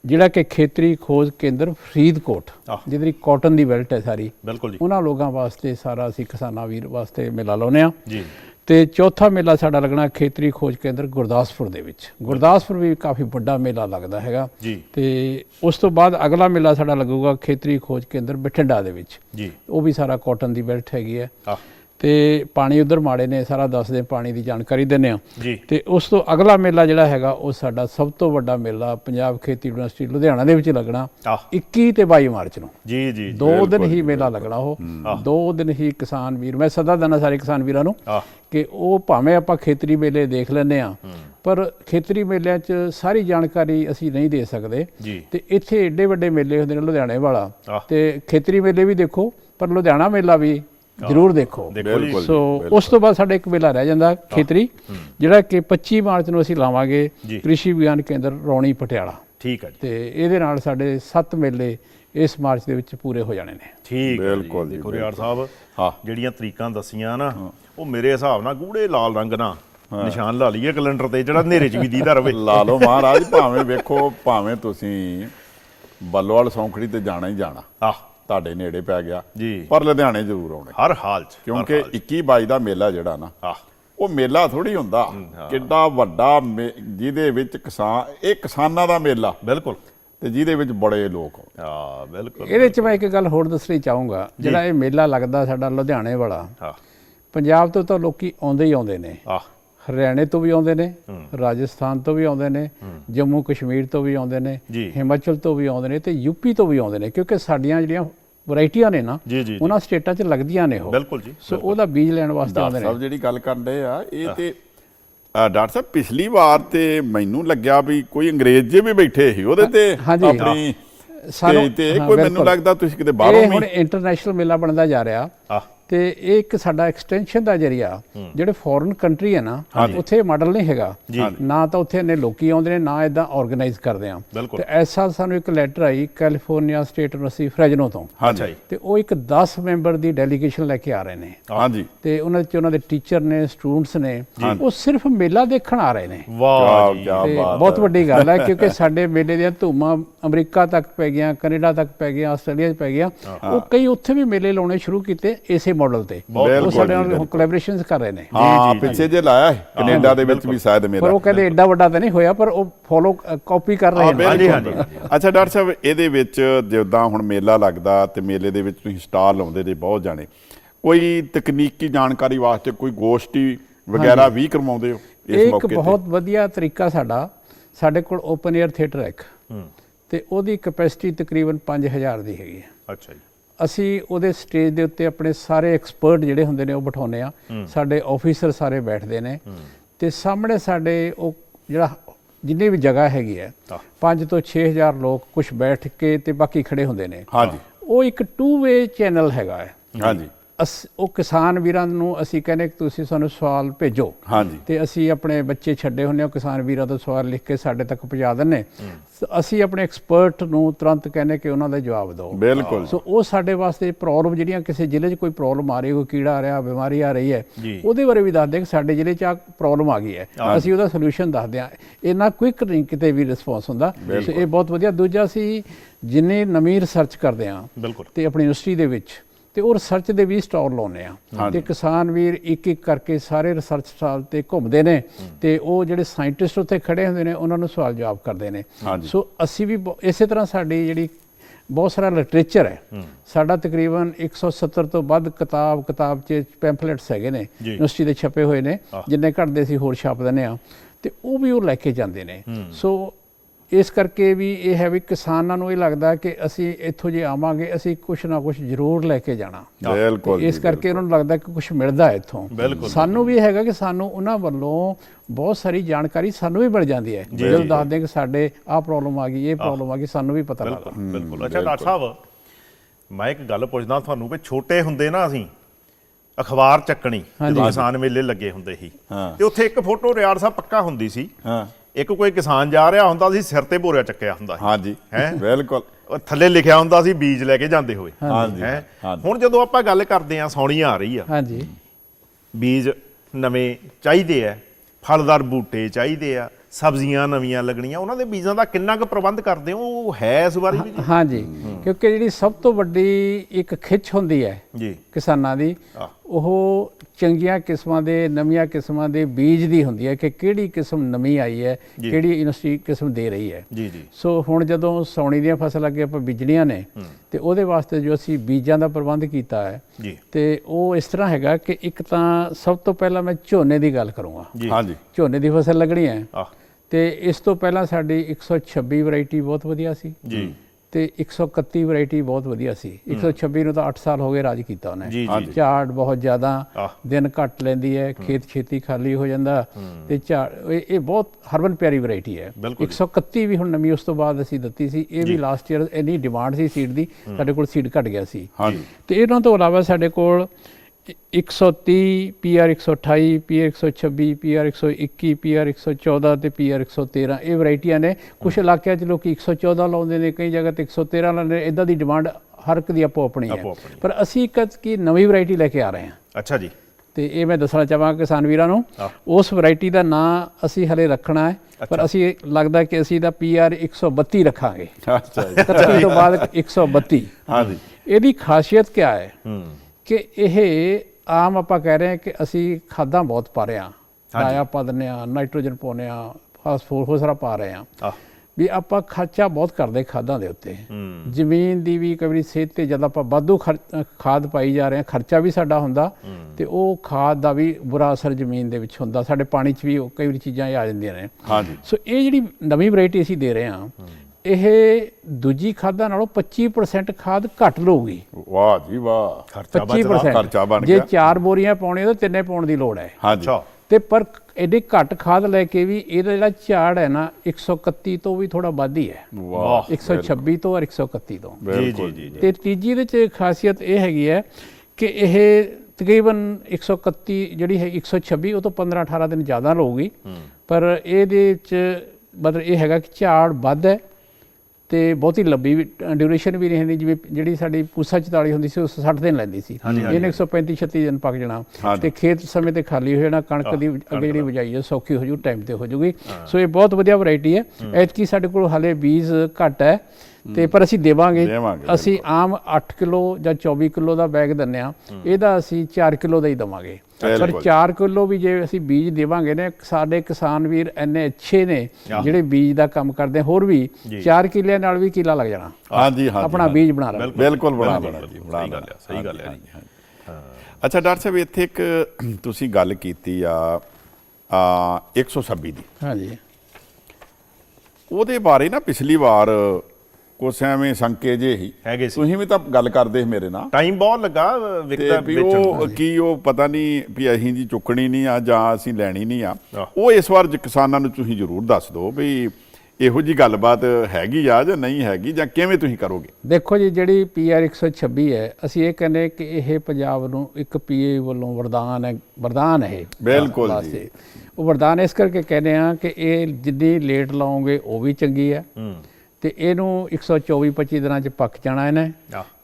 ਜਿਹੜਾ ਕਿ ਖੇਤਰੀ ਖੋਜ ਕੇਂਦਰ ਫਰੀਦਕੋਟ। ਜਿਹਦੀ ਕਾਟਨ ਦੀ ਬੈਲਟ ਹੈ ਸਾਰੀ। ਬਿਲਕੁਲ ਜੀ। ਉਹਨਾਂ ਲੋਕਾਂ ਵਾਸਤੇ ਸਾਰਾ ਅਸੀਂ ਕਿਸਾਨਾਂ ਵੀਰ ਵਾਸਤੇ ਮੇਲਾ ਲਾਉਨੇ ਆ ਜੀ। ਤੇ ਚੌਥਾ ਮੇਲਾ ਸਾਡਾ ਲੱਗਣਾ ਖੇਤਰੀ ਖੋਜ ਕੇਂਦਰ ਗੁਰਦਾਸਪੁਰ ਦੇ ਵਿੱਚ। ਗੁਰਦਾਸਪੁਰ ਵੀ ਕਾਫੀ ਵੱਡਾ ਮੇਲਾ ਲੱਗਦਾ ਹੈਗਾ। ਤੇ ਉਸ ਤੋਂ ਬਾਅਦ ਅਗਲਾ ਮੇਲਾ ਸਾਡਾ ਲੱਗੂਗਾ ਖੇਤਰੀ ਖੋਜ ਕੇਂਦਰ ਬਠਿੰਡਾ ਦੇ ਵਿੱਚ। ਜੀ। ਉਹ ਵੀ ਸਾਰਾ ਕਾਟਨ ਦੀ ਬੈਲਟ ਹੈਗੀ ਹੈ। ਆਹ। ਤੇ ਪਾਣੀ ਉਧਰ ਮਾੜੇ ਨੇ ਸਾਰਾ ਦੱਸਦੇ ਪਾਣੀ ਦੀ ਜਾਣਕਾਰੀ ਦਿੰਦੇ ਆ ਤੇ ਉਸ ਤੋਂ ਅਗਲਾ ਮੇਲਾ ਜਿਹੜਾ ਹੈਗਾ ਉਹ ਸਾਡਾ ਸਭ ਤੋਂ ਵੱਡਾ ਮੇਲਾ ਪੰਜਾਬ ਖੇਤੀ ਯੂਨੀਵਰਸਿਟੀ ਲੁਧਿਆਣਾ ਦੇ ਵਿੱਚ ਲੱਗਣਾ ਆਹ। 21 ਤੇ 22 ਮਾਰਚ ਨੂੰ। ਜੀ ਜੀ ਦੋ ਦਿਨ ਹੀ ਮੇਲਾ ਲੱਗਣਾ ਉਹ। ਦੋ ਦਿਨ ਹੀ ਕਿਸਾਨ ਵੀਰ ਮੈਂ ਸਦਾ ਦਿਨਾ ਸਾਰੇ ਕਿਸਾਨ ਵੀਰਾਂ ਨੂੰ ਕਿ ਉਹ ਭਾਵੇਂ ਆਪਾਂ ਖੇਤਰੀ ਮੇਲੇ ਦੇਖ ਲੈਂਦੇ ਆ ਪਰ ਖੇਤਰੀ ਮੇਲਿਆਂ 'ਚ ਸਾਰੀ ਜਾਣਕਾਰੀ ਅਸੀਂ ਨਹੀਂ ਦੇ ਸਕਦੇ। ਤੇ ਇੱਥੇ ਏਡੇ ਵੱਡੇ ਮੇਲੇ ਹੁੰਦੇ ਨੇ ਲੁਧਿਆਣੇ ਵਾਲਾ। ਤੇ ਖੇਤਰੀ ਮੇਲੇ ਵੀ ਦੇਖੋ ਪਰ ਲੁਧਿਆਣਾ ਮੇਲਾ ਵੀ ਜ਼ਰੂਰ ਦੇਖੋ। ਬਿਲਕੁਲ। ਸੋ ਉਸ ਤੋਂ ਬਾਅਦ ਸਾਡਾ ਇੱਕ ਮੇਲਾ ਰਹਿ ਜਾਂਦਾ ਖੇਤਰੀ ਜਿਹੜਾ ਕਿ 25 ਮਾਰਚ ਨੂੰ ਅਸੀਂ ਲਾਵਾਂਗੇ ਜੀ। ਕ੍ਰਿਸ਼ੀ ਵਿਗਿਆਨ ਕੇਂਦਰ ਰੌਣੀ ਪਟਿਆਲਾ। ਠੀਕ ਹੈ ਜੀ। ਤੇ ਇਹਦੇ ਨਾਲ ਸਾਡੇ 7 ਮੇਲੇ ਇਸ ਮਾਰਚ ਦੇ ਵਿੱਚ ਪੂਰੇ ਹੋ ਜਾਣੇ ਨੇ। ਠੀਕ ਹੈ ਬਿਲਕੁਲ ਜੀ, ਦੇਖੋ ਰਿਆੜ ਸਾਹਿਬ ਹਾਂ। ਜਿਹੜੀਆਂ ਤਰੀਕਾਂ ਦੱਸੀਆਂ ਨਾ ਉਹ ਮੇਰੇ ਹਿਸਾਬ ਨਾਲ ਗੂੜੇ ਲਾਲ ਰੰਗ ਨਾਲ ਨਿਸ਼ਾਨ ਲਾ ਲਈਏ ਕੈਲੰਡਰ ਤੇ ਜਿਹੜਾ ਹਨੇਰੇ 'ਚ ਵੀ ਦੀਦਾ ਰਵੇ। ਲਾ ਲਓ ਮਹਾਰਾਜ ਭਾਵੇਂ ਵੇਖੋ ਭਾਵੇਂ ਤੁਸੀਂ ਬੱਲੋਵਾਲ ਸੌਂਖੜੀ ਤੇ ਜਾਣਾ ਹੀ ਜਾਣਾ। ਆਹ। ਤੁਹਾਡੇ ਨੇੜੇ ਪੈ ਗਿਆ। ਜੀ। ਪਰ ਲੁਧਿਆਣੇ ਜ਼ਰੂਰ ਆਉਣੇ। ਹਰ ਹਾਲ 'ਚ ਕਿਉਂਕਿ ਹਾਲ 'ਚ। 21 22 ਦਾ ਮੇਲਾ ਜਿਹੜਾ ਨਾ ਆਹ ਉਹ ਮੇਲਾ ਥੋੜੀ ਹੁੰਦਾ। ਕਿੱਡਾ ਵੱਡਾ ਜਿਹਦੇ ਵਿੱਚ ਕਿਸਾਨ ਇਹ ਕਿਸਾਨਾਂ ਦਾ ਮੇਲਾ। ਬਿਲਕੁਲ। ਤੇ ਜਿਹਦੇ ਵਿੱਚ ਬੜੇ ਲੋਕ ਆ ਬਿਲਕੁਲ। ਇਹਦੇ 'ਚ ਮੈਂ ਇੱਕ ਗੱਲ ਹੋਰ ਦੱਸਣੀ ਚਾਹੂੰਗਾ। ਜਿਹੜਾ ਇਹ ਮੇਲਾ ਲੱਗਦਾ ਸਾਡਾ ਲੁਧਿਆਣੇ ਵਾਲਾ ਆਹ ਪੰਜਾਬ ਤੋਂ ਤਾਂ ਲੋਕੀ ਆਉਂਦੇ ਹੀ ਆਉਂਦੇ ਨੇ। ਆਹ। ਹਰਿਆਣੇ ਤੋਂ ਵੀ ਆਉਂਦੇ ਨੇ ਰਾਜਸਥਾਨ ਤੋਂ ਵੀ ਆਉਂਦੇ ਨੇ ਜੰਮੂ ਕਸ਼ਮੀਰ ਤੋਂ ਵੀ ਆਉਂਦੇ ਨੇ ਜੀ। ਹਿਮਾਚਲ ਤੋਂ ਵੀ ਆਉਂਦੇ ਨੇ ਤੇ ਯੂਪੀ ਤੋਂ ਵੀ ਆਉਂਦੇ ਨੇ। ਕਿਉਂਕਿ ਸਾਡੀਆਂ ਜਿਹੜੀਆਂ ਵੈਰਾਈਟੀਆਂ ਨੇ ਨਾ। ਉਹਨਾਂ ਸਟੇਟਾਂ 'ਚ ਲੱਗਦੀਆਂ ਨੇ ਉਹ ਬਿਲਕੁਲ ਜੀ ਸੋ ਉਹਦਾ ਬੀਜ ਲੈਣ ਵਾਸਤੇ ਆਉਂਦੇ ਨੇ ਸਾਹਿਬ ਜਿਹੜੀ ਗੱਲ ਕਰਦੇ ਆ ਇਹ ਤੇ ਡਾਕਟਰ ਸਾਹਿਬ ਪਿਛਲੀ ਵਾਰ ਤੇ ਮੈਨੂੰ ਲੱਗਿਆ ਵੀ ਕੋਈ ਅੰਗਰੇਜ਼ ਜੇ ਵੀ ਬੈਠੇ ਸੀ ਉਹਦੇ ਤੇ। ਆਪਣੀ ਸਾਨੂੰ- ਤੇ ਕੋਈ ਮੈਨੂੰ। ਲੱਗਦਾ ਤੁਸੀਂ ਕਿਤੇ ਬਾਹਰੋਂ ਇਹ ਹੁਣ ਵੀ ਇੰਟਰਨੈਸ਼ਨਲ ਮੇਲਾ ਬਣਦਾ ਜਾ ਰਿਹਾ ਤੇ ਇਹ ਇੱਕ ਸਾਡਾ ਐਕਸਟੈਂਸ਼ਨ ਦਾ ਜਰੀਆ ਜਿਹੜੇ ਫੋਰਨ ਕੰਟਰੀ ਹੈ ਨਾ ਉੱਥੇ ਮਾਡਲ ਨਹੀਂ ਹੈਗਾ। ਨਾ ਤਾਂ ਉੱਥੇ ਨੇ ਲੋਕੀ ਆਉਂਦੇ ਨੇ ਨਾ ਇਦਾਂ ਆਰਗੇਨਾਈਜ਼ ਕਰਦੇ ਆ। ਤੇ ਐਸਾ ਸਾਨੂੰ ਇੱਕ ਲੈਟਰ ਆਈ ਕੈਲੀਫੋਰਨੀਆ ਸਟੇਟ ਯੂਨੀਵਰਸਿਟੀ ਫ੍ਰੈਜਨੋ ਤੋਂ। ਅੱਛਾ ਜੀ ਤੇ ਉਹ ਇੱਕ 10 ਮੈਂਬਰ ਦੀ ਡੈਲੀਗੇਸ਼ਨ ਲੈ ਕੇ ਆ ਰਹੇ ਨੇ। ਹਾਂਜੀ। ਤੇ ਉਹਨਾਂ ਚ ਉਹਨਾਂ ਦੇ ਟੀਚਰ ਨੇ ਸਟੂਡੈਂਟਸ ਨੇ ਉਹ ਸਿਰਫ ਮੇਲਾ ਦੇਖਣ ਆ ਰਹੇ ਨੇ। ਵਾਹ ਤੇ ਬਾਤ ਬਹੁਤ ਵੱਡੀ ਗੱਲ ਹੈ ਕਿਉਂਕਿ ਸਾਡੇ ਮੇਲੇ ਦੀਆਂ ਧੂਮਾਂ ਅਮਰੀਕਾ ਤੱਕ ਪੈ ਗਈਆਂ ਕੈਨੇਡਾ ਤੱਕ ਪੈ ਗਈਆਂ ਆਸਟ੍ਰੇਲੀਆ 'ਚ ਪੈ ਗਈਆਂ। ਉਹ ਕਈ ਉੱਥੇ ਵੀ ਮੇਲੇ ਲਾਉਣੇ ਸ਼ੁਰੂ ਕੀਤੇ ਇਸੇ ਮਾਡਲ ਤੇ। ਉਹ ਸਾਡੇ ਨਾਲ ਕੋਲੈਬੋਰੇਸ਼ਨਸ ਕਰ ਰਹੇ ਨੇ। ਹਾਂ ਪਿੱਛੇ ਜੇ ਲਾਇਆ ਸੀ, ਕੈਨੇਡਾ ਦੇ ਵਿੱਚ ਵੀ ਸ਼ਾਇਦ ਪਰ ਮੇਲਾ ਉਹ ਕਹਿੰਦੇ ਐਡਾ ਵੱਡਾ ਤਾਂ ਨਹੀਂ ਹੋਇਆ ਪਰ ਉਹ ਫੋਲੋ ਕਾਪੀ ਕਰ ਰਹੇ ਨੇ। ਹਾਂਜੀ। ਹਾਂਜੀ। ਅੱਛਾ ਡਾਕਟਰ ਸਾਹਿਬ ਇਹਦੇ ਵਿੱਚ ਜਿੱਦਾਂ ਹੁਣ ਮੇਲਾ ਲੱਗਦਾ ਤੇ ਮੇਲੇ ਦੇ ਵਿੱਚ ਤੁਸੀਂ ਸਟਾਲ ਲਾਉਂਦੇ ਜੇ ਬਹੁਤ ਜਾਣੇ ਕੋਈ ਤਕਨੀਕੀ ਜਾਣਕਾਰੀ ਵਾਸਤੇ ਕੋਈ ਗੋਸ਼ਟੀ ਵਗੈਰਾ ਵੀ ਕਰਵਾਉਂਦੇ ਹੋ ਇਸ ਇੱਕ ਮੌਕੇ ਤੇ? ਬਹੁਤ ਵਧੀਆ ਤਰੀਕਾ ਸਾਡਾ ਸਾਡੇ ਕੋਲ ਓਪਨ 에ਅਰ ਥੀਏਟਰ ਹੈ ਇੱਕ। ਹੂੰ। ਤੇ ਉਹਦੀ ਕੈਪੈਸਿਟੀ ਤਕਰੀਬਨ 5000 ਦੀ ਹੈਗੀ ਹੈ। ਅੱਛਾ ਜੀ। ਅਸੀਂ ਉਹਦੇ ਸਟੇਜ ਦੇ ਉੱਤੇ ਆਪਣੇ ਸਾਰੇ ਐਕਸਪਰਟ ਜਿਹੜੇ ਹੁੰਦੇ ਨੇ ਉਹ ਬਿਠਾਉਂਦੇ ਆ ਸਾਡੇ ਆਫੀਸਰ ਸਾਰੇ ਬੈਠਦੇ ਨੇ। ਤੇ ਸਾਹਮਣੇ ਸਾਡੇ ਉਹ ਜਿਹੜਾ ਜਿੰਨੀ ਵੀ ਜਗ੍ਹਾ ਹੈਗੀ ਹੈ ਹਾਂ। 5 ਤੋਂ 6000 ਲੋਕ ਕੁਝ ਬੈਠ ਕੇ ਤੇ ਬਾਕੀ ਖੜੇ ਹੁੰਦੇ ਨੇ। ਹਾਂਜੀ। ਉਹ ਇੱਕ ਟੂ ਵੇ ਚੈਨਲ ਹੈਗਾ ਹੈ। ਹਾਂਜੀ। ਉਹ ਕਿਸਾਨ ਵੀਰਾਂ ਨੂੰ ਅਸੀਂ ਕਹਿੰਦੇ ਕਿ ਤੁਸੀਂ ਸਾਨੂੰ ਸਵਾਲ ਭੇਜੋ। ਹਾਂਜੀ। ਤੇ ਅਸੀਂ ਆਪਣੇ ਬੱਚੇ ਛੱਡੇ ਹੁੰਦੇ ਹਾਂ ਕਿਸਾਨ ਵੀਰਾਂ ਤੋਂ ਸਵਾਲ ਲਿਖ ਕੇ ਸਾਡੇ ਤੱਕ ਪਹੁੰਚਾ ਦਿੰਨੇ ਸੋ ਅਸੀਂ ਆਪਣੇ ਐਕਸਪਰਟ ਨੂੰ ਤੁਰੰਤ ਕਹਿੰਦੇ ਕਿ ਉਹਨਾਂ ਦਾ ਜਵਾਬ ਦਿਓ। ਬਿਲਕੁਲ। ਸੋ ਉਹ ਸਾਡੇ ਵਾਸਤੇ ਪ੍ਰੋਬਲਮ ਜਿਹੜੀਆਂ ਕਿਸੇ ਜ਼ਿਲ੍ਹੇ 'ਚ ਕੋਈ ਪ੍ਰੋਬਲਮ ਆ ਰਹੀ ਕੋਈ ਕੀੜਾ ਆ ਰਿਹਾ ਬਿਮਾਰੀ ਆ ਰਹੀ ਹੈ। ਉਹਦੇ ਬਾਰੇ ਵੀ ਦੱਸਦੇ ਕਿ ਸਾਡੇ ਜ਼ਿਲ੍ਹੇ 'ਚ ਆ ਪ੍ਰੋਬਲਮ ਆ ਗਈ ਹੈ। ਅਸੀਂ ਉਹਦਾ ਸੋਲੂਸ਼ਨ ਦੱਸਦੇ ਹਾਂ। ਇੰਨਾ ਕੁਇਕ ਨਹੀਂ ਕਿਤੇ ਵੀ ਰਿਸਪੌਂਸ ਹੁੰਦਾ। ਸੋ ਇਹ ਬਹੁਤ ਵਧੀਆ। ਦੂਜਾ ਅਸੀਂ ਜਿੰਨੇ ਨਵੀਂ ਰਿਸਰਚ ਕਰਦੇ ਬਿਲਕੁਲ। ਤੇ ਆਪਣੀ ਯੂਨੀਵਰਸਿਟੀ ਦੇ ਵਿੱਚ ਤੇ ਉਹ ਰਿਸਰਚ ਦੇ ਵੀ ਸਟਾਲ ਲਾਉਨੇ ਆ। ਤੇ ਕਿਸਾਨ ਵੀਰ ਇੱਕ ਇੱਕ ਕਰਕੇ ਸਾਰੇ ਰਿਸਰਚ ਸਟਾਲ ਤੇ ਘੁੰਮਦੇ ਨੇ ਤੇ ਉਹ ਜਿਹੜੇ ਸਾਇੰਟਿਸਟ ਉੱਥੇ ਖੜੇ ਹੁੰਦੇ ਨੇ ਉਹਨਾਂ ਨੂੰ ਸਵਾਲ ਜਵਾਬ ਕਰਦੇ ਨੇ। ਸੋ ਅਸੀਂ ਵੀ ਇਸੇ ਤਰ੍ਹਾਂ ਸਾਡੀ ਜਿਹੜੀ ਬਹੁਤ ਸਾਰਾ ਲਿਟਰੇਚਰ ਹੈ ਸਾਡਾ ਤਕਰੀਬਨ 170 ਤੋਂ ਵੱਧ ਕਿਤਾਬ ਕਿਤਾਬ ਚ ਪੈਂਫਲੇਟਸ ਹੈਗੇ ਨੇ। ਯੂਨੀਵਰਸਿਟੀ ਦੇ ਛਪੇ ਹੋਏ ਨੇ ਜਿੰਨੇ ਘਟਦੇ ਸੀ ਹੋਰ ਛਾਪ ਦਿੰਦੇ ਆ। ਤੇ ਉਹ ਵੀ ਉਹ ਲੈ ਕੇ ਜਾਂਦੇ ਨੇ। ਸੋ ਇਸ ਕਰਕੇ ਵੀ ਇਹ ਹੈ ਵੀ ਕਿਸਾਨਾਂ ਨੂੰ ਇਹ ਲੱਗਦਾ ਕਿ ਅਸੀਂ ਇੱਥੋਂ ਜੇ ਆਵਾਂਗੇ ਅਸੀਂ ਕੁਝ ਨਾ ਕੁਝ ਜ਼ਰੂਰ ਲੈ ਕੇ ਜਾਣਾ। ਬਿਲਕੁਲ ਇਸ ਕਰਕੇ ਉਹਨਾਂ ਨੂੰ ਲੱਗਦਾ ਕਿ ਕੁਝ ਮਿਲਦਾ ਇੱਥੋਂ। ਸਾਨੂੰ ਵੀ ਹੈਗਾ ਕਿ ਸਾਨੂੰ ਉਹਨਾਂ ਵੱਲੋਂ ਬਹੁਤ ਸਾਰੀ ਜਾਣਕਾਰੀ ਸਾਨੂੰ ਵੀ ਮਿਲ ਜਾਂਦੀ ਹੈ। ਜਦੋਂ ਦੱਸਦੇ ਕਿ ਸਾਡੇ ਆਹ ਪ੍ਰੋਬਲਮ ਆ ਗਈ ਇਹ ਪ੍ਰੋਬਲਮ ਆ ਗਈ ਸਾਨੂੰ ਵੀ ਪਤਾ ਲੱਗਦਾ। ਬਿਲਕੁਲ। ਬਿਲਕੁਲ ਅੱਛਾ ਡਾਕਟਰ ਸਾਹਿਬ ਮੈਂ ਇੱਕ ਗੱਲ ਪੁੱਛਦਾ ਤੁਹਾਨੂੰ ਵੀ ਛੋਟੇ ਹੁੰਦੇ ਨਾ ਅਸੀਂ ਅਖਬਾਰ ਚੱਕਣੀ ਜਦੋਂ ਕਿਸਾਨ ਮੇਲੇ ਲੱਗੇ ਹੁੰਦੇ ਸੀ। ਤੇ ਉੱਥੇ ਇੱਕ ਫੋਟੋ ਰਿਆੜ ਸਾਹਿਬ ਪੱਕਾ ਹੁੰਦੀ ਸੀ। ਹਾਂ। ਇੱਕ ਕੋਈ ਕਿਸਾਨ ਜਾ ਰਿਹਾ ਹੁੰਦਾ ਸੀ ਸਿਰ ਤੇ ਬੋਰਿਆ ਚੱਕਿਆ ਹੁੰਦਾ ਸੀ। ਹਾਂਜੀ ਹੈਂ? ਬਿਲਕੁਲ। ਉਹ ਥੱਲੇ ਲਿਖਿਆ ਹੁੰਦਾ ਸੀ ਬੀਜ ਲੈ ਕੇ ਜਾਂਦੇ ਹੋਏ। ਹਾਂਜੀ। ਹੈਂ? ਹੁਣ ਜਦੋਂ ਆਪਾਂ ਗੱਲ ਕਰਦੇ ਆ ਸੌਣੀ ਆ ਰਹੀ ਆ। ਹਾਂਜੀ। ਬੀਜ ਨਵੇਂ ਚਾਹੀਦੇ ਆ ਫਲਦਾਰ ਬੂਟੇ ਚਾਹੀਦੇ ਆ ਸਬਜ਼ੀਆਂ ਨਵੀਆਂ ਲੱਗਣੀਆਂ ਉਹਨਾਂ ਦੇ ਬੀਜਾਂ ਦਾ ਕਿੰਨਾ ਕੁ ਪ੍ਰਬੰਧ ਕਰਦੇ ਹੋ? ਉਹ ਹੈ ਇਸ ਵਾਰੀ ਵੀ? ਹਾਂਜੀ। ਕਿਉਂਕਿ ਜਿਹੜੀ ਸਭ ਤੋਂ ਵੱਡੀ ਇੱਕ ਖਿੱਚ ਹੁੰਦੀ ਹੈ ਜੀ। ਕਿਸਾਨਾਂ ਦੀ ਆਹ। ਉਹ ਚੰਗੀਆਂ ਕਿਸਮਾਂ ਦੇ ਨਵੀਆਂ ਕਿਸਮਾਂ ਦੇ ਬੀਜ ਦੀ ਹੁੰਦੀ ਹੈ ਕਿ ਕਿਹੜੀ ਕਿਸਮ ਨਵੀਂ ਆਈ ਹੈ। ਕਿਹੜੀ ਯੂਨੀਵਰਸਿਟੀ ਕਿਸਮ ਦੇ ਰਹੀ ਹੈ। ਜੀ ਜੀ। ਸੋ ਹੁਣ ਜਦੋਂ ਸੌਣੀ ਦੀਆਂ ਫਸਲ ਅੱਗੇ ਆਪਾਂ ਬੀਜਣੀਆਂ ਨੇ ਤੇ ਉਹਦੇ ਵਾਸਤੇ ਜੋ ਅਸੀਂ ਬੀਜਾਂ ਦਾ ਪ੍ਰਬੰਧ ਕੀਤਾ ਹੈ ਜੀ। ਤੇ ਉਹ ਇਸ ਤਰ੍ਹਾਂ ਹੈਗਾ ਕਿ ਇੱਕ ਤਾਂ ਸਭ ਤੋਂ ਪਹਿਲਾਂ ਮੈਂ ਝੋਨੇ ਦੀ ਗੱਲ ਕਰੂੰਗਾ। ਹਾਂਜੀ ਝੋਨੇ ਦੀ ਫਸਲ ਲੱਗਣੀ ਹੈ। ਤੇ ਇਸ ਤੋਂ ਪਹਿਲਾਂ ਸਾਡੀ 126 ਵੈਰਾਈਟੀ ਬਹੁਤ ਵਧੀਆ ਸੀ। ਜੀ। ਤੇ 131 ਵੈਰਾਈਟੀ ਬਹੁਤ ਵਧੀਆ ਸੀ। 126 ਨੂੰ ਤਾਂ 8 ਸਾਲ ਹੋ ਗਏ ਰਾਜ ਕੀਤਾ ਉਹਨੇ। ਝਾੜ ਬਹੁਤ ਜ਼ਿਆਦਾ। ਦਿਨ ਘੱਟ ਲੈਂਦੀ ਹੈ ਖੇਤ ਛੇਤੀ ਖਾਲੀ ਹੋ ਜਾਂਦਾ। ਤੇ ਝਾੜ ਇਹ ਬਹੁਤ ਹਰਬਨ ਪਿਆਰੀ ਵੈਰਾਈਟੀ ਹੈ। ਬਿਲਕੁਲ 131 ਵੀ ਹੁਣ ਨਵੀਂ ਉਸ ਤੋਂ ਬਾਅਦ ਅਸੀਂ ਦਿੱਤੀ ਸੀ। ਇਹ ਵੀ ਲਾਸਟ ਈਅਰ ਇੰਨੀ ਡਿਮਾਂਡ ਸੀ ਸੀਡ ਦੀ ਸਾਡੇ ਕੋਲ ਸੀਡ ਘਟ ਗਿਆ ਸੀ। ਤੇ ਇਹਨਾਂ ਤੋਂ ਇਲਾਵਾ ਸਾਡੇ ਕੋਲ 130 PR 128 PR 126 PR 121 PR 114 ਤੇ PR 113 ਇਹ ਵੈਰਾਈਟੀਆਂ ਨੇ ਕੁਝ ਇਲਾਕਿਆਂ 'ਚ ਲੋਕੀ 114 ਲਾਉਂਦੇ ਨੇ ਕਈ ਜਗ੍ਹਾ ਤੇ 113 ਲਾਉਂਦੇ ਨੇ ਇਦਾਂ ਦੀ ਡਿਮਾਂਡ ਹਰ ਇੱਕ ਦੀ ਆਪੋ ਆਪਣੀ ਹੈ। ਪਰ ਅਸੀਂ ਇੱਕ ਕੀ ਨਵੀਂ ਵੈਰਾਈਟੀ ਲੈ ਕੇ ਆ ਰਹੇ ਹਾਂ ਅੱਛਾ ਜੀ ਤੇ ਇਹ ਮੈਂ ਦੱਸਣਾ ਚਾਹਾਂਗਾ ਕਿਸਾਨ ਵੀਰਾਂ ਨੂੰ। ਉਸ ਵੈਰਾਈਟੀ ਦਾ ਨਾਂ ਅਸੀਂ ਹਲੇ ਰੱਖਣਾ ਹੈ ਪਰ ਅਸੀਂ ਲੱਗਦਾ ਕਿ ਅਸੀਂ ਦਾ PR 132 ਰੱਖਾਂਗੇ ਅੱਛਾ ਜੀ 33 ਤੋਂ ਬਾਅਦ 132 ਹਾਂਜੀ ਇਹਦੀ ਖਾਸੀਅਤ ਕੀ ਹੈ ਹੂੰ ਕਿ ਇਹ ਆਮ ਆਪਾਂ ਕਹਿ ਰਹੇ ਹਾਂ ਕਿ ਅਸੀਂ ਖਾਦਾਂ ਬਹੁਤ ਪਾ ਰਹੇ ਹਾਂ। ਡਾਇਆ ਪਾ ਦਿੰਦੇ ਹਾਂ ਨਾਈਟ੍ਰੋਜਨ ਪਾਉਂਦੇ ਹਾਂ ਫਾਸਫੋਰ ਹੋਰ ਸਾਰਾ ਪਾ ਰਹੇ ਹਾਂ। ਆ ਵੀ ਆਪਾਂ ਖਰਚਾ ਬਹੁਤ ਕਰਦੇ ਖਾਦਾਂ ਦੇ ਉੱਤੇ। ਜ਼ਮੀਨ ਦੀ ਵੀ ਕਈ ਵਾਰੀ ਸਿਹਤ ਤੇ ਜਦ ਆਪਾਂ ਵਾਧੂ ਖਾਦ ਪਾਈ ਜਾ ਰਹੇ ਹਾਂ ਖਰਚਾ ਵੀ ਸਾਡਾ ਹੁੰਦਾ ਤੇ ਉਹ ਖਾਦ ਦਾ ਵੀ ਬੁਰਾ ਅਸਰ ਜ਼ਮੀਨ ਦੇ ਵਿੱਚ ਹੁੰਦਾ। ਸਾਡੇ ਪਾਣੀ 'ਚ ਵੀ ਕਈ ਵਾਰੀ ਚੀਜ਼ਾਂ ਆ ਜਾਂਦੀਆਂ ਨੇ। ਹਾਂਜੀ। ਸੋ ਇਹ ਜਿਹੜੀ ਨਵੀਂ ਵੈਰਾਈਟੀ ਅਸੀਂ ਦੇ ਰਹੇ ਹਾਂ। ਇਹ ਦੂਜੀ ਖਾਦਾਂ ਨਾਲੋਂ 25% ਖਾਦ ਘੱਟ ਲਊਗੀ। ਵਾਹ ਜੀ ਵਾਹ। ਖਰਚਾ ਬਚਦਾ 25% ਖਰਚਾ ਬਣ ਜੇ ਗਿਆ। ਚਾਰ ਬੋਰੀਆਂ ਪਾਉਣੀਆਂ ਤਾਂ ਤਿੰਨੇ ਪਾਉਣ ਦੀ ਲੋੜ ਹੈ। ਹਾਂਜੀ। ਅੱਛਾ। ਤੇ ਪਰ ਐਡੀ ਘੱਟ ਖਾਦ ਲੈ ਕੇ ਵੀ ਇਹਦਾ ਜਿਹੜਾ ਝਾੜ ਹੈ ਨਾ 131 ਤੋਂ ਵੀ ਥੋੜਾ ਵੱਧ ਹੀ ਹੈ। ਵਾਹ 126 ਤੋਂ ਔਰ 131 ਤੋਂ। ਜੀ ਜੀ ਬਿਲਕੁਲ ਜੀ ਜੀ। ਤੇ ਤੀਜੀ ਦੇ ਚ ਖਾਸੀਅਤ ਇਹ ਹੈਗੀ ਹੈ ਕਿ ਇਹ ਤਕਰੀਬਨ 131 ਜਿਹੜੀ ਹੈ 126 ਉਹ ਤੋਂ 15 18 ਦਿਨ ਜ਼ਿਆਦਾ ਲਊਗੀ। ਪਰ ਇਹਦੇ ਚ ਮਤਲਬ ਇਹ ਹੈਗਾ ਕਿ ਝਾੜ ਵੱਧ ਹੈ। ਤੇ ਬਹੁਤੀ ਲੰਬੀ ਡਿਊਰੇਸ਼ਨ ਵੀ ਨਹੀਂ ਹੈ ਜਿਵੇਂ ਜਿਹੜੀ ਸਾਡੀ ਪੂਸਾ 44 ਹੁੰਦੀ ਸੀ ਉਹ 60 ਦਿਨ ਲੈਂਦੀ ਸੀ। ਇਹਨੇ 135 36 ਦਿਨ ਪੱਕ ਜਾਣਾ। ਤੇ ਖੇਤ ਸਮੇਂ ਤੇ ਖਾਲੀ ਹੋ ਜਾਣਾ ਕਣਕ ਦੀ ਅੱਗੇ ਜਿਹੜੀ ਬਜਾਈ ਹੈ ਸੌਖੀ ਹੋ ਜੂ ਟਾਈਮ ਤੇ ਹੋ ਜੂਗੀ। ਸੋ ਇਹ ਬਹੁਤ ਵਧੀਆ ਵੈਰਾਈਟੀ ਹੈ। ਐਤਕੀ ਸਾਡੇ ਕੋਲ ਹਲੇ ਬੀਜ ਘੱਟ ਹੈ। ਤੇ ਪਰ ਅਸੀਂ ਦੇਵਾਂਗੇ। ਦੇਵਾਂਗੇ, ਅਸੀਂ ਆਮ 8 ਕਿਲੋ ਜਾਂ 24 ਕਿਲੋ ਦਾ ਬੈਗ ਦਿੰਨੇ ਆ ਇਹਦਾ ਅਸੀਂ 4 ਕਿਲੋ ਦਾ ਹੀ ਦਵਾਂਗੇ। ਪਰ ਬਿਲਕੁਲ। 4 ਕਿਲੋ ਵੀ ਜੇ ਅਸੀਂ ਬੀਜ ਦੇਵਾਂਗੇ ਨੇ ਸਾਡੇ ਕਿਸਾਨ ਵੀਰ ਇੰਨੇ ਅੱਛੇ ਨੇ। ਜਿਹੜੇ ਬੀਜ ਦਾ ਕੰਮ ਕਰਦੇ ਹੋਰ ਵੀ 4 ਕਿੱਲਿਆਂ ਨਾਲ ਵੀ ਕਿੱਲਾ ਲੱਗ ਜਾਣਾ। ਹਾਂਜੀ ਹਾਂਜੀ ਆਪਣਾ। ਬੀਜ ਬਣਾ ਲੈਣਾ ਬਿਲਕੁਲ ਬਣਾ ਦੇਣਾ ਜੀ ਬਿਲਕੁਲ, ਬਣਾ ਸਹੀ ਗੱਲ ਹੈ, ਸਹੀ ਗੱਲ ਹੈ। ਅੱਛਾ ਡਾਕਟਰ ਸਾਹਿਬ ਇੱਥੇ ਇੱਕ ਤੁਸੀਂ ਗੱਲ ਕੀਤੀ ਆ ਆ 126 ਦੀ। ਹਾਂਜੀ। ਉਹਦੇ ਬਾਰੇ ਨਾ ਪਿਛਲੀ ਵਾਰ ਕੁਛ ਐਵੇਂ ਸੰਕੇ ਜੇ ਹੀ। ਹੈਗੇ ਸੀ। ਤੁਸੀਂ ਵੀ ਤਾਂ ਗੱਲ ਕਰਦੇ ਸੀ ਮੇਰੇ ਨਾਲ। ਟਾਈਮ ਬਹੁਤ ਲੱਗਾ ਵਿਕਦਾ ਵੇਚਣ ਉਹ ਕੀ ਉਹ ਪਤਾ ਨਹੀਂ ਵੀ ਅਸੀਂ ਜੀ ਚੁੱਕਣੀ ਨਹੀਂ ਆ ਜਾਂ ਅਸੀਂ ਲੈਣੀ ਨਹੀਂ ਆ। ਉਹ ਇਸ ਵਾਰ ਜ- ਕਿਸਾਨਾਂ ਨੂੰ ਤੁਸੀਂ ਜ਼ਰੂਰ ਦੱਸ ਦਿਓ ਵੀ ਇਹੋ ਜੀ ਗੱਲਬਾਤ ਹੈਗੀ ਆ ਜਾਂ ਨਹੀਂ ਹੈਗੀ ਜਾਂ ਕਿਵੇਂ ਤੁਸੀਂ ਕਰੋਗੇ? ਦੇਖੋ ਜੀ ਜਿਹੜੀ ਪੀਆਰ 126 ਹੈ ਅਸੀਂ ਇਹ ਕਹਿੰਦੇ ਕਿ ਇਹ ਪੰਜਾਬ ਨੂੰ ਇੱਕ ਪੀਏ ਵੱਲੋਂ ਵਰਦਾਨ ਹੈ ਵਰਦਾਨ ਹੈ ਬਿਲਕੁਲ ਜੀ। ਉਹ ਵਰਦਾਨ ਇਸ ਕਰਕੇ ਕਹਿੰਦੇ ਆ ਕਿ ਇਹ ਜਿੰਨੀ ਲੇਟ ਲਾਓਗੇ ਉਹ ਵੀ ਚੰਗੀ ਹੈ। ਹੂੰ। ਤੇ ਇਹਨੂੰ 124 25 ਦਿਨਾਂ ਚ ਪੱਕ ਜਾਣਾ ਇਹਨੇ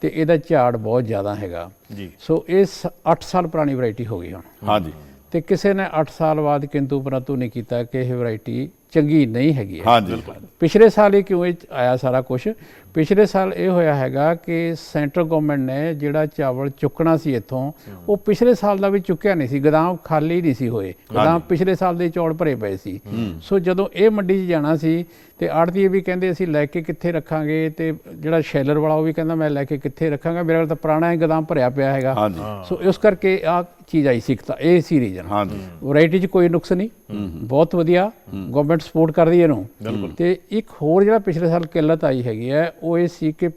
ਤੇ ਇਹਦਾ ਝਾੜ ਬਹੁਤ ਜ਼ਿਆਦਾ ਹੈਗਾ। ਜੀ। ਸੋ ਇਹ 8 ਸਾਲ ਪੁਰਾਣੀ ਵੈਰਾਈਟੀ ਹੋ ਗਈ ਹੁਣ। ਹਾਂਜੀ। ਤੇ ਕਿਸੇ ਨੇ 8 ਸਾਲ ਬਾਅਦ ਕਿੰਤੂ ਪਰੰਤੂ ਨਹੀਂ ਕੀਤਾ ਕਿ ਇਹ ਵੈਰਾਈਟੀ ਚੰਗੀ ਨਹੀਂ ਹੈਗੀ। ਹਾਂਜੀ। ਪਿਛਲੇ ਸਾਲ ਹੀ ਕਿਉਂ ਇਹ ਆਇਆ ਸਾਰਾ ਕੁਝ ਪਿਛਲੇ ਸਾਲ ਇਹ ਹੋਇਆ ਹੈਗਾ ਕਿ ਸੈਂਟਰ ਗਵਰਨਮੈਂਟ ਨੇ ਜਿਹੜਾ ਚਾਵਲ ਚੁੱਕਣਾ ਸੀ ਇੱਥੋਂ ਉਹ ਪਿਛਲੇ ਸਾਲ ਦਾ ਵੀ ਚੁੱਕਿਆ ਨਹੀਂ ਸੀ ਗਦਾਮ ਖਾਲੀ ਨਹੀਂ ਸੀ ਹੋਏ। ਗਦਾਮ ਪਿਛਲੇ ਸਾਲ ਦੇ ਚੌਲ ਭਰੇ ਪਏ ਸੀ। ਸੋ ਜਦੋਂ ਇਹ ਮੰਡੀ 'ਚ ਜਾਣਾ ਸੀ ਤੇ ਆੜਤੀਏ ਵੀ ਕਹਿੰਦੇ ਅਸੀਂ ਲੈ ਕੇ ਕਿੱਥੇ ਰੱਖਾਂਗੇ ਤੇ ਜਿਹੜਾ ਸ਼ੈਲਰ ਵਾਲਾ ਉਹ ਵੀ ਕਹਿੰਦਾ ਮੈਂ ਲੈ ਕੇ ਕਿੱਥੇ ਰੱਖਾਂਗਾ ਮੇਰੇ ਕੋਲ ਤਾਂ ਪੁਰਾਣਾ ਹੀ ਗਦਾਮ ਭਰਿਆ ਪਿਆ ਹੈਗਾ। ਸੋ ਇਸ ਕਰਕੇ ਆ ਚੀਜ਼ ਆਈ ਸਿੱਖਤਾ ਇਹ ਸੀ ਰੀਜਨ। ਹਾਂਜੀ। ਵੈਰਾਈਟੀ 'ਚ ਕੋਈ ਨੁਕਸ ਨਹੀਂ। ਬਹੁਤ ਵਧੀਆ। ਗਵਰਨਮੈਂਟ ਸਪੋਰਟ ਕਰਦੀ ਇਹਨੂੰ। ਤੇ ਇੱਕ ਹੋਰ ਜਿਹੜਾ ਪਿਛਲੇ ਸਾਲ ਕਿੱਲਤ ਆਈ ਹੈਗੀ ਹੈ ਉਹ ਇਹ ਸੀ ਕਿ